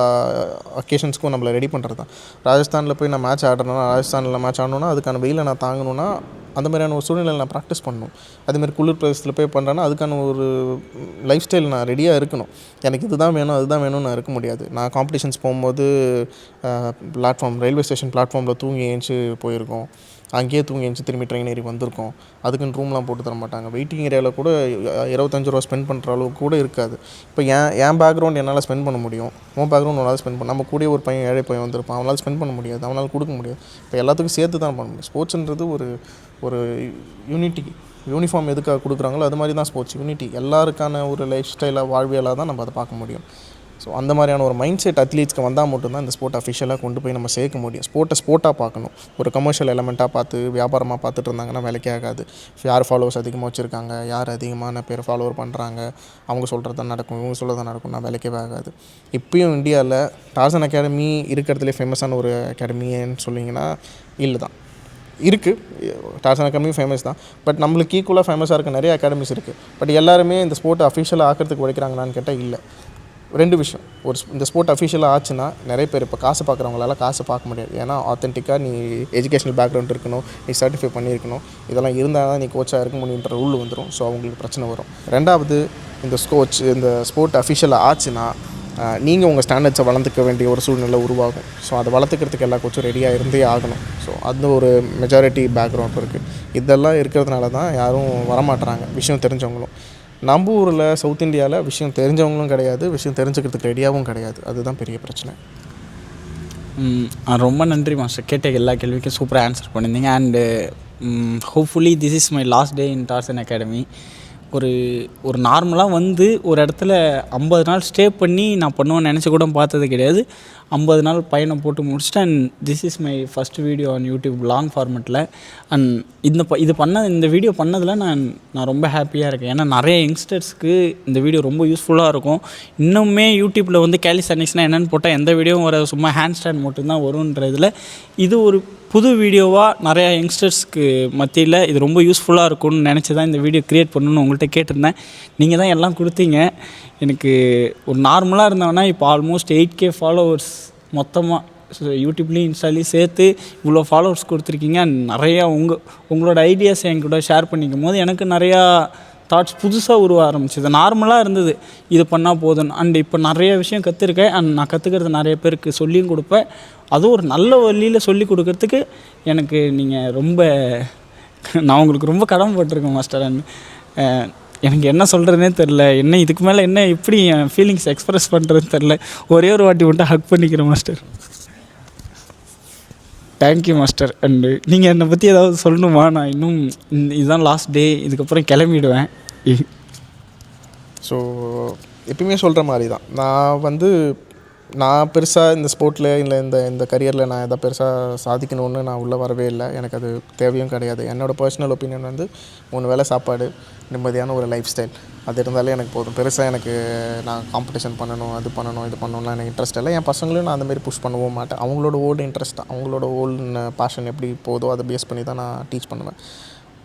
அக்கேஷன்ஸ்க்கும் நம்மளை ரெடி பண்ணுறது தான் ராஜஸ்தானில் போய் நான் மேட்ச் ஆடுறேன்னா ராஜஸ்தானில் மேட்ச் ஆடணுன்னா அதுக்கான வெயிலை நான் தாங்கணும்னா அந்த மாதிரியான ஒரு சூழ்நிலை நான் ப்ராக்டிஸ் பண்ணணும். அதேமாதிரி குளிர் பிரதேசத்தில் போய் பண்ணுறேன்னா அதுக்கான ஒரு லைஃப் ஸ்டைல் நான் ரெடியாக இருக்கணும். எனக்கு இதுதான் வேணும் அதுதான் வேணும்னு நான் இருக்க முடியாது. நான் காம்படிஷன்ஸ் போகும்போது பிளாட்ஃபார்ம் ரயில்வே ஸ்டேஷன் பிளாட்ஃபார்மில் தூங்கி ஏஞ்சி போயிருக்கோம். அங்கேயே தூங்கி எழுந்துச்சு திரும்பி ட்ரெயின் ஏறி வந்திருக்கோம். அதுக்குன்னு ரூம்லாம் போட்டு தர மாட்டாங்க. வெயிட்டிங் ஏரியாவில் கூட இருபத்தஞ்சு ரூபா ஸ்பெண்ட் பண்ணுற அளவுக்கு கூட இருக்காது. இப்போ என் என் பேக்ரவுண்ட் என்னால் ஸ்பெண்ட் பண்ண முடியும். உன் பேக்ரவுண்ட் உன்னால் ஸ்பெண்ட் பண்ண நம்ம கூட ஒரு பையன் ஏழை பையன் வந்திருப்பான். அவனால் ஸ்பெண்ட் பண்ண முடியாது. அவனால் கொடுக்க முடியாது. இப்போ எல்லாத்துக்கும் சேர்த்து தான் பண்ண முடியும். ஸ்போர்ட்ஸ்ன்றது ஒரு ஒரு யூனிட்டி யூனிஃபார்ம் எதுக்காக கொடுக்குறாங்களோ அது மாதிரி தான் ஸ்போர்ட்ஸ் யூனிட்டி எல்லாருக்கான ஒரு லைஃப் ஸ்டைலாக வாழ்வியலாக தான் நம்ம அதை பார்க்க முடியும். ஸோ அந்த மாதிரியான ஒரு மைண்ட் செட் அத்லீட்ஸ்க்கு வந்தால் மட்டும்தான் இந்த ஸ்போர்ட் அஃபிஷியலாக கொண்டு போய் நம்ம சேர்க்க முடியும். ஸ்போர்ட்டை ஸ்போர்ட்டாக பார்க்கணும். ஒரு கமர்ஷியல் எலமெண்ட்டாக பார்த்து வியாபாரமாக பார்த்துட்டு இருந்தாங்கன்னா வேலைக்கே ஆகாது. யார் ஃபாலோவர்ஸ் அதிகமாக வச்சுருக்காங்க? யார் அதிகமான பேர் ஃபாலோவர் பண்ணுறாங்க அவங்க சொல்கிறது தான் நடக்கும். இவங்க சொல்கிறது தான் நடக்கும்னா வேலைக்கே ஆகாது. இப்பயும் இந்தியாவில் டார்சன் அகாடமி இருக்கிறதுலே ஃபேமஸான ஒரு அகாடமின்னு சொன்னீங்கன்னா இல்லை தான் இருக்குது டார்சன் அகாடமி ஃபேமஸ் தான். பட் நம்மளுக்கு ஈக்குவலாக ஃபேமஸாக இருக்க நிறைய அகாடமிஸ் இருக்குது பட் எல்லாருமே இந்த ஸ்போர்ட் அஃபிஷியலாக ஆக்கிறதுக்கு உழைக்கிறாங்களான்னு கேட்டால் இல்லை. ரெண்டு விஷயம். ஒரு இந்த ஸ்போர்ட் அஃபிஷியலாக ஆச்சுன்னா நிறைய பேர் இப்போ காசு பார்க்குறவங்களால காசு பார்க்க முடியாது. ஏன்னா ஆத்தென்டிக்காக நீ எஜுகேஷனல் பேக்ரவுண்ட் இருக்கணும் நீ சர்டிஃபை பண்ணியிருக்கணும். இதெல்லாம் இருந்தால் தான் நீ கோச்சாக இருக்க முடியுன்ற ரூல் வந்துடும் ஸோ அவங்களுக்கு பிரச்சனை வரும். ரெண்டாவது இந்த ஸ்கோச் இந்த ஸ்போர்ட் அஃபிஷியலாக ஆச்சுன்னா நீங்கள் உங்கள் ஸ்டாண்டர்ட்ஸை வளர்த்துக்க வேண்டிய ஒரு சூழ்நிலை உருவாகும். ஸோ அதை வளர்த்துக்கிறதுக்கு எல்லா கோச்சும் ரெடியாக இருந்தே ஆகணும். ஸோ அந்த ஒரு மெஜாரிட்டி பேக்ரவுண்ட் இருக்குது இதெல்லாம் இருக்கிறதுனால தான் யாரும் வரமாட்டுறாங்க விஷயம் தெரிஞ்சவங்களும். நம்ம ஊரில் சவுத் இந்தியாவில் விஷயம் தெரிஞ்சவங்களும் கிடையாது. விஷயம் தெரிஞ்சுக்கிறதுக்கு ரெடியாகவும் கிடையாது. அதுதான் பெரிய பிரச்சனை.
ரொம்ப நன்றி மாஸ்டர். கேட்ட எல்லா கேள்விக்கும் சூப்பராக ஆன்சர் பண்ணியிருந்தீங்க. And hopefully this is my last day in Tarzan Academy ஒரு ஒரு நார்மலாக வந்து ஒரு இடத்துல ஐம்பது நாள் ஸ்டே பண்ணி நான் பண்ணுவேன்னு நினச்சி கூட பார்த்தது கிடையாது. ஐம்பது நாள் பயணம் போட்டு முடிச்சுட்டு and this is my first video on YouTube long ஃபார்மெட்டில் and இந்த ப இது பண்ண இந்த வீடியோ பண்ணதில் நான் நான் ரொம்ப ஹாப்பியாக இருக்கேன். ஏன்னா நிறைய யங்ஸ்டர்ஸ்க்கு இந்த வீடியோ ரொம்ப யூஸ்ஃபுல்லாக இருக்கும். இன்னுமே யூடியூப்பில் வந்து கேலிஸ்டானிக்ஸ்னால் என்னென்னு போட்டால் எந்த வீடியோவும் வர சும்மா ஹேண்ட் ஸ்டாண்ட் மட்டும்தான் வரும்ன்றதுல. இது ஒரு புது வீடியோவாக நிறையா யங்ஸ்டர்ஸ்க்கு மத்தியில் இது ரொம்ப யூஸ்ஃபுல்லாக இருக்கும்னு நினச்சி தான் இந்த வீடியோ க்ரியேட் பண்ணணும்னு உங்கள்கிட்ட கேட்டிருந்தேன். நீங்கள் தான் எல்லாம் கொடுத்தீங்க. எனக்கு ஒரு நார்மலாக இருந்தவனா இப்போ ஆல்மோஸ்ட் எயிட் கே ஃபாலோவர்ஸ் மொத்தமாக யூடியூப்லேயும் இன்ஸ்டாலையும் சேர்த்து இவ்வளோ ஃபாலோவர்ஸ் கொடுத்துருக்கீங்க. அண்ட் நிறையா உங்கள் உங்களோட ஐடியாஸ் என் கூட ஷேர் பண்ணிக்கும் போது எனக்கு நிறையா தாட்ஸ் புதுசாக உருவ ஆரம்பிச்சிது. நார்மலாக இருந்தது. இது பண்ணால் போதும். அண்ட் இப்போ நிறைய விஷயம் கற்றுருக்கேன் அண்ட் நான் கற்றுக்கிறது நிறைய பேருக்கு சொல்லியும் கொடுப்பேன். அதுவும் ஒரு நல்ல வழியில் சொல்லி கொடுக்கறதுக்கு எனக்கு நீங்கள் ரொம்ப நான் உங்களுக்கு ரொம்ப கடமைப்பட்டிருக்கேன் மாஸ்டர் அண்ட் எனக்கு என்ன சொல்கிறதுனே தெரில என்ன இதுக்கு மேலே என்ன எப்படி என் ஃபீலிங்ஸ் எக்ஸ்ப்ரெஸ் பண்ணுறதுன்னு தெரில ஒரே ஒரு வாட்டி மட்டும் ஹக் பண்ணிக்கிறேன் மாஸ்டர் தேங்க்யூ மாஸ்டர் அண்டு நீங்கள் என்னை பற்றி ஏதாவது சொல்லணுமா? நான் இன்னும் இதுதான் லாஸ்ட் டே இதுக்கப்புறம் கிளம்பிடுவேன். இ-
ஸோ எப்பயுமே சொல்கிற மாதிரி தான் நான் வந்து நான் பெருசாக இந்த ஸ்போர்ட்டில் இல்லை இந்த இந்த கரியரில் நான் எதாவது பெருசாக சாதிக்கணும்னு நான் உள்ளே வரவே இல்லை. எனக்கு அது தேவையும் கிடையாது. என்னோடய பர்சனல் ஒப்பீனியன் வந்து மூணு வேளை சாப்பாடு நிம்மதியான ஒரு லைஃப் ஸ்டைல் அது இருந்தாலே எனக்கு போதும். பெருசாக எனக்கு நான் காம்படிஷன் பண்ணணும் அது பண்ணணும் இது பண்ணணும்லாம் எனக்கு இன்ட்ரெஸ்ட் இல்லை. என் பசங்களையும் நான் அந்தமாரி புஷ் பண்ணவும் மாட்டேன். அவங்களோட ஓல்டு இன்ட்ரெஸ்ட் அவங்களோட ஓல்டு பேஷன் எப்படி போதோ அதை பேஸ் பண்ணி தான் நான் டீச் பண்ணுவேன்.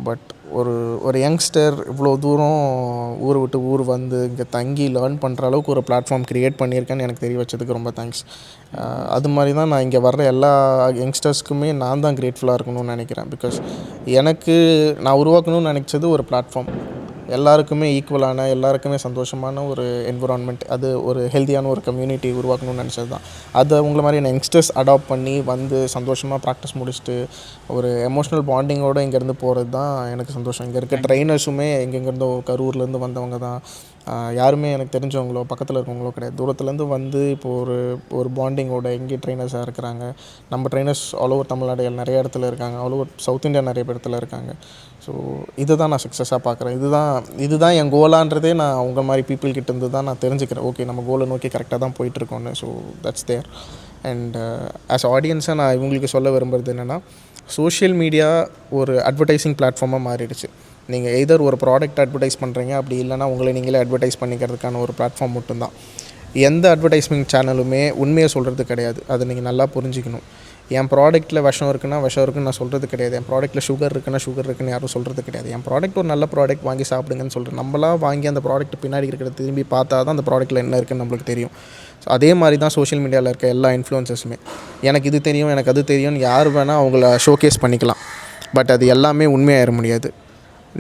பட் ஒரு ஒரு யங்ஸ்டர் இவ்வளோ தூரம் ஊரை விட்டு ஊர் வந்து இங்கே தங்கி லேர்ன் பண்ணுற அளவுக்கு ஒரு பிளாட்ஃபார்ம் க்ரியேட் பண்ணியிருக்கேன்னு எனக்கு தெரிய வச்சதுக்கு ரொம்ப தேங்க்ஸ் அது மாதிரி தான் நான் இங்கே வர்ற எல்லா யங்ஸ்டர்ஸ்க்குமே நான் தான் கிரேட்ஃபுல்லாக இருக்கணும்னு நினைக்கிறேன். பிகாஸ் எனக்கு நான் உருவாக்கணும்னு நினச்சது ஒரு பிளாட்ஃபார்ம் எல்லாருக்குமே ஈக்குவலான எல்லாருக்குமே சந்தோஷமான ஒரு என்விரான்மெண்ட் அது ஒரு ஹெல்த்தியான ஒரு கம்யூனிட்டி உருவாக்கணும்னு நினச்சது தான் அதை உங்களை மாதிரியான யங்ஸ்டர்ஸ் அடாப்ட் பண்ணி வந்து சந்தோஷமாக ப்ராக்டிஸ் முடிச்சுட்டு ஒரு எமோஷ்னல் பாண்டிங்கோடு இங்கேருந்து போகிறது தான் எனக்கு சந்தோஷம். இங்கே இருக்க ட்ரைனர்ஸுமே எங்கெங்கேருந்தோ கரூர்லேருந்து வந்தவங்க தான் யாருமே எனக்கு தெரிஞ்சவங்களோ பக்கத்தில் இருக்கவங்களோ கிடையாது. தூரத்துலேருந்து வந்து இப்போது ஒரு ஒரு பாண்டிங்கோட எங்கே ட்ரைனர்ஸாக இருக்கிறாங்க. நம்ம ட்ரைனர்ஸ் ஆல் ஓவர் தமிழ்நாடு நிறைய இடத்துல இருக்காங்க. ஆல் ஓவர் சவுத் இந்தியா நிறைய இடத்துல இருக்காங்க. ஸோ இதுதான் நான் சக்ஸஸாக பார்க்குறேன். இதுதான் இதுதான் என் கோலான்றதே நான் அவங்க மாதிரி பீப்புள் இருந்து தான் நான் தெரிஞ்சுக்கிறேன். ஓகே நம்ம கோலை நோக்கி கரெக்டாக தான் போயிட்டுருக்கோன்னு so that's there and as ஆடியன்ஸாக நான் இவங்களுக்கு சொல்ல விரும்புறது என்னென்னா சோஷியல் மீடியா ஒரு அட்வர்டைசிங் பிளாட்ஃபார்மாக மாறிடுச்சு. நீங்கள் எய்தர் ஒரு ப்ராடக்ட் அட்வர்டைஸ் பண்ணுறீங்க அப்படி இல்லைனா உங்களை நீங்களே அட்வர்டைஸ் பண்ணிக்கிறதுக்கான ஒரு பிளாட்ஃபார்ம் மட்டும்தான். எந்த அட்வர்டைஸ்மெண்ட் சேனலுமே உண்மையை சொல்கிறது கிடையாது. அதை நீங்கள் நல்லா புரிஞ்சுக்கணும். என் ப்ராடக்ட்டில் விஷம் இருக்குன்னா விஷம் இருக்குன்னு நான் சொல்கிறது கிடையாது. என் ப்ராடக்ட்டில் சுகர் இருக்குன்னா சுகர் இருக்குன்னு யாரும் சொல்கிறது கிடையாது. என் ப்ராடக்ட் ஒரு நல்ல ப்ராடக்ட் வாங்கி சாப்பிடுங்கன்னு சொல்கிறேன் நம்மளாம் வாங்கி அந்த ப்ராடக்ட் பின்னாடி இருக்கிறத திரும்பி பார்த்தா தான் அந்த ப்ராடக்ட்டில் என்ன இருக்குன்னு நம்மளுக்கு தெரியும். ஸோ அதே மாதிரி தான் சோஷியல் மீடியாவில் இருக்க எல்லா இன்ஃப்ளூயன்சஸுமே எனக்கு இது தெரியும் எனக்கு அது தெரியும்னு யார் வேணால் அவங்கள ஷோகேஸ் பண்ணிக்கலாம். பட் அது எல்லாமே உண்மையாயிட முடியாது.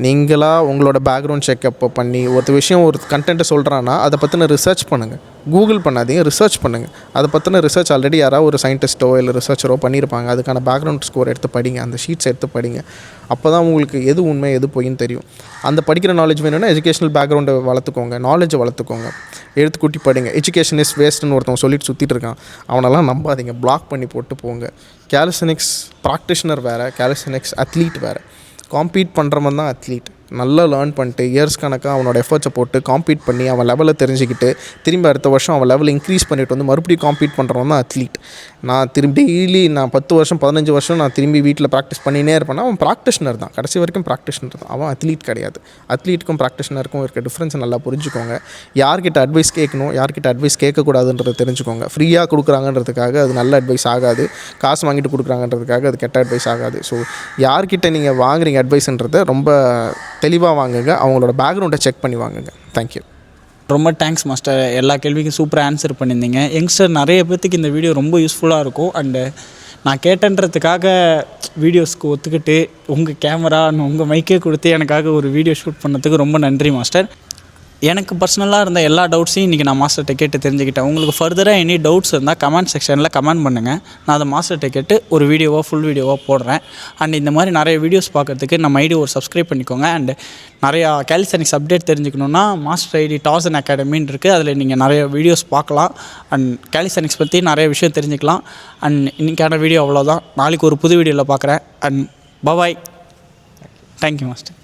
நீங்களாக உங்களோட பேக்ரவுண்ட் செக்கப்பை பண்ணி ஒரு விஷயம் ஒரு கண்டென்ட்டை சொல்கிறான்னா அதை பற்றின ரிசர்ச் பண்ணுங்கள் கூகுள் பண்ணாதீங்க ரிசர்ச் பண்ணுங்கள் அதை பற்றின ரிசர்ச் ஆல்ரெடி யாராவது ஒரு சயின்டிஸ்ட்டோ இல்லை ரிசர்ச்சரோ பண்ணியிருப்பாங்க அதுக்கான பேக்ரவுண்ட் ஸ்கோர் எடுத்து படிங்க அந்த ஷீட்ஸ் எடுத்து படிங்க. அப்போ தான் உங்களுக்கு எது உண்மை எது பொய்ன்னு தெரியும். அந்த படிக்கிற நாலேஜ் வேணும்னா எஜுகேஷனல் பேக்ரவுண்டை வளர்த்துக்கோங்க. நாலேஜை வளர்த்துக்கோங்க. எடுத்து கூட்டி படிங்க. எஜுகேஷன் இஸ் வேஸ்ட்டுன்னு ஒருத்தவங்க சொல்லிட்டு சுற்றிட்டு இருக்கான். அவனெல்லாம் நம்பாதீங்க. பிளாக் பண்ணி போட்டு போங்க. கேலிசனிக்ஸ் ப்ராக்டிஷனர் வேறு கேலிசனிக்ஸ் அத்லீட் வேறு. காம்பீட் பண்ணுறவன் தான் அத்லீட் நல்லா லேர்ன் பண்ணிட்டு இயர்ஸ் கணக்காக அவனோட எஃபர்ட்ஸை போட்டு காம்பீட் பண்ணி அவன் லெவலை தெரிஞ்சுக்கிட்டு திரும்பி அடுத்த வருஷம் அவன் லெவலை இன்க்ரீஸ் பண்ணிட்டு வந்து மறுபடியும் காம்பீட் பண்ணுறவன் தான் அத்லீட் நான் திரும்பி டெய்லி நான் பத்து வருஷம் பதினஞ்சு வருஷம் நான் திரும்பி வீட்டில் ப்ராக்டிஸ் பண்ணினே இருப்பேன்னா அவன் ப்ராக்டிஷனர் தான். கடைசி வரைக்கும் ப்ராக்டிஷனர் தான். அவன் அத்லீட் கிடையாது. அத்லீட்டுக்கும் ப்ராக்டிஷனருக்கும் இருக்க டிஃப்ரென்ஸை நல்லா புரிஞ்சுக்கோங்க. யார்கிட்ட அட்வைஸ் கேட்கணும் யார்கிட்ட அட்வைஸ் கேட்கக்கூடாதுன்றதை தெரிஞ்சுக்கோங்க. ஃப்ரீயாக கொடுக்குறாங்கன்றதுக்காக அது நல்ல அட்வைஸ் ஆகாது. காசு வாங்கிட்டு கொடுக்குறாங்கன்றதுக்காக அது கெட்ட அட்வைஸ் ஆகாது. ஸோ யார்கிட்ட நீங்கள் வாங்குறீங்க அட்வைஸ்ன்றதை ரொம்ப தெளிவாக வாங்குங்க. அவங்களோட பேக்ரவுண்டை செக் பண்ணி வாங்குங்க. தேங்க்யூ
ரொம்ப தேங்க்ஸ் மாஸ்டர் எல்லா கேள்விக்கும் சூப்பராக ஆன்சர் பண்ணியிருந்தீங்க. யங்ஸ்டர் நிறைய பேர்த்துக்கு இந்த வீடியோ ரொம்ப யூஸ்ஃபுல்லாக இருக்கும். அண்டு நான் கேட்டன்றதுக்காக வீடியோஸ்க்கு ஒத்துக்கிட்டு உங்கள் கேமரா உங்கள் மைக்கே கொடுத்து எனக்காக ஒரு வீடியோ ஷூட் பண்ணதுக்கு ரொம்ப நன்றி மாஸ்டர் எனக்கு பர்சனலாக இருந்த எல்லா டவுட்ஸையும் இன்றைக்கி நான் மாஸ்டர்கிட்ட கேட்டு தெரிஞ்சுக்கிட்டேன். உங்களுக்கு ஃபர்தராக எனி டவுட்ஸ் இருந்தால் கமெண்ட் செக்ஷனில் கமெண்ட் பண்ணுங்கள் நான் அதை மாஸ்டர்கிட்ட கேட்டு ஒரு வீடியோவாக ஃபுல் வீடியோவாக போடுறேன். அண்ட் இந்த மாதிரி நிறைய வீடியோஸ் பார்க்கறதுக்கு நம்ம ஐடி ஒரு சப்ஸ்கிரைப் பண்ணிக்கோங்க. அண்ட் நிறையா கேலிசனிக்ஸ் அப்டேட் தெரிஞ்சுக்கணுன்னா மாஸ்டர் ஐடி டாசன் அகாடமின்னு இருக்குது அதில் நீங்கள் நிறைய வீடியோஸ் பார்க்கலாம். அண்ட் கேலிசனிக்ஸ் பற்றி நிறைய விஷயம் தெரிஞ்சுக்கலாம். அண்ட் இன்றைக்கான வீடியோ அவ்வளோதான் நாளைக்கு ஒரு புது வீடியோவில் பார்க்குறேன். And bye bye thank you master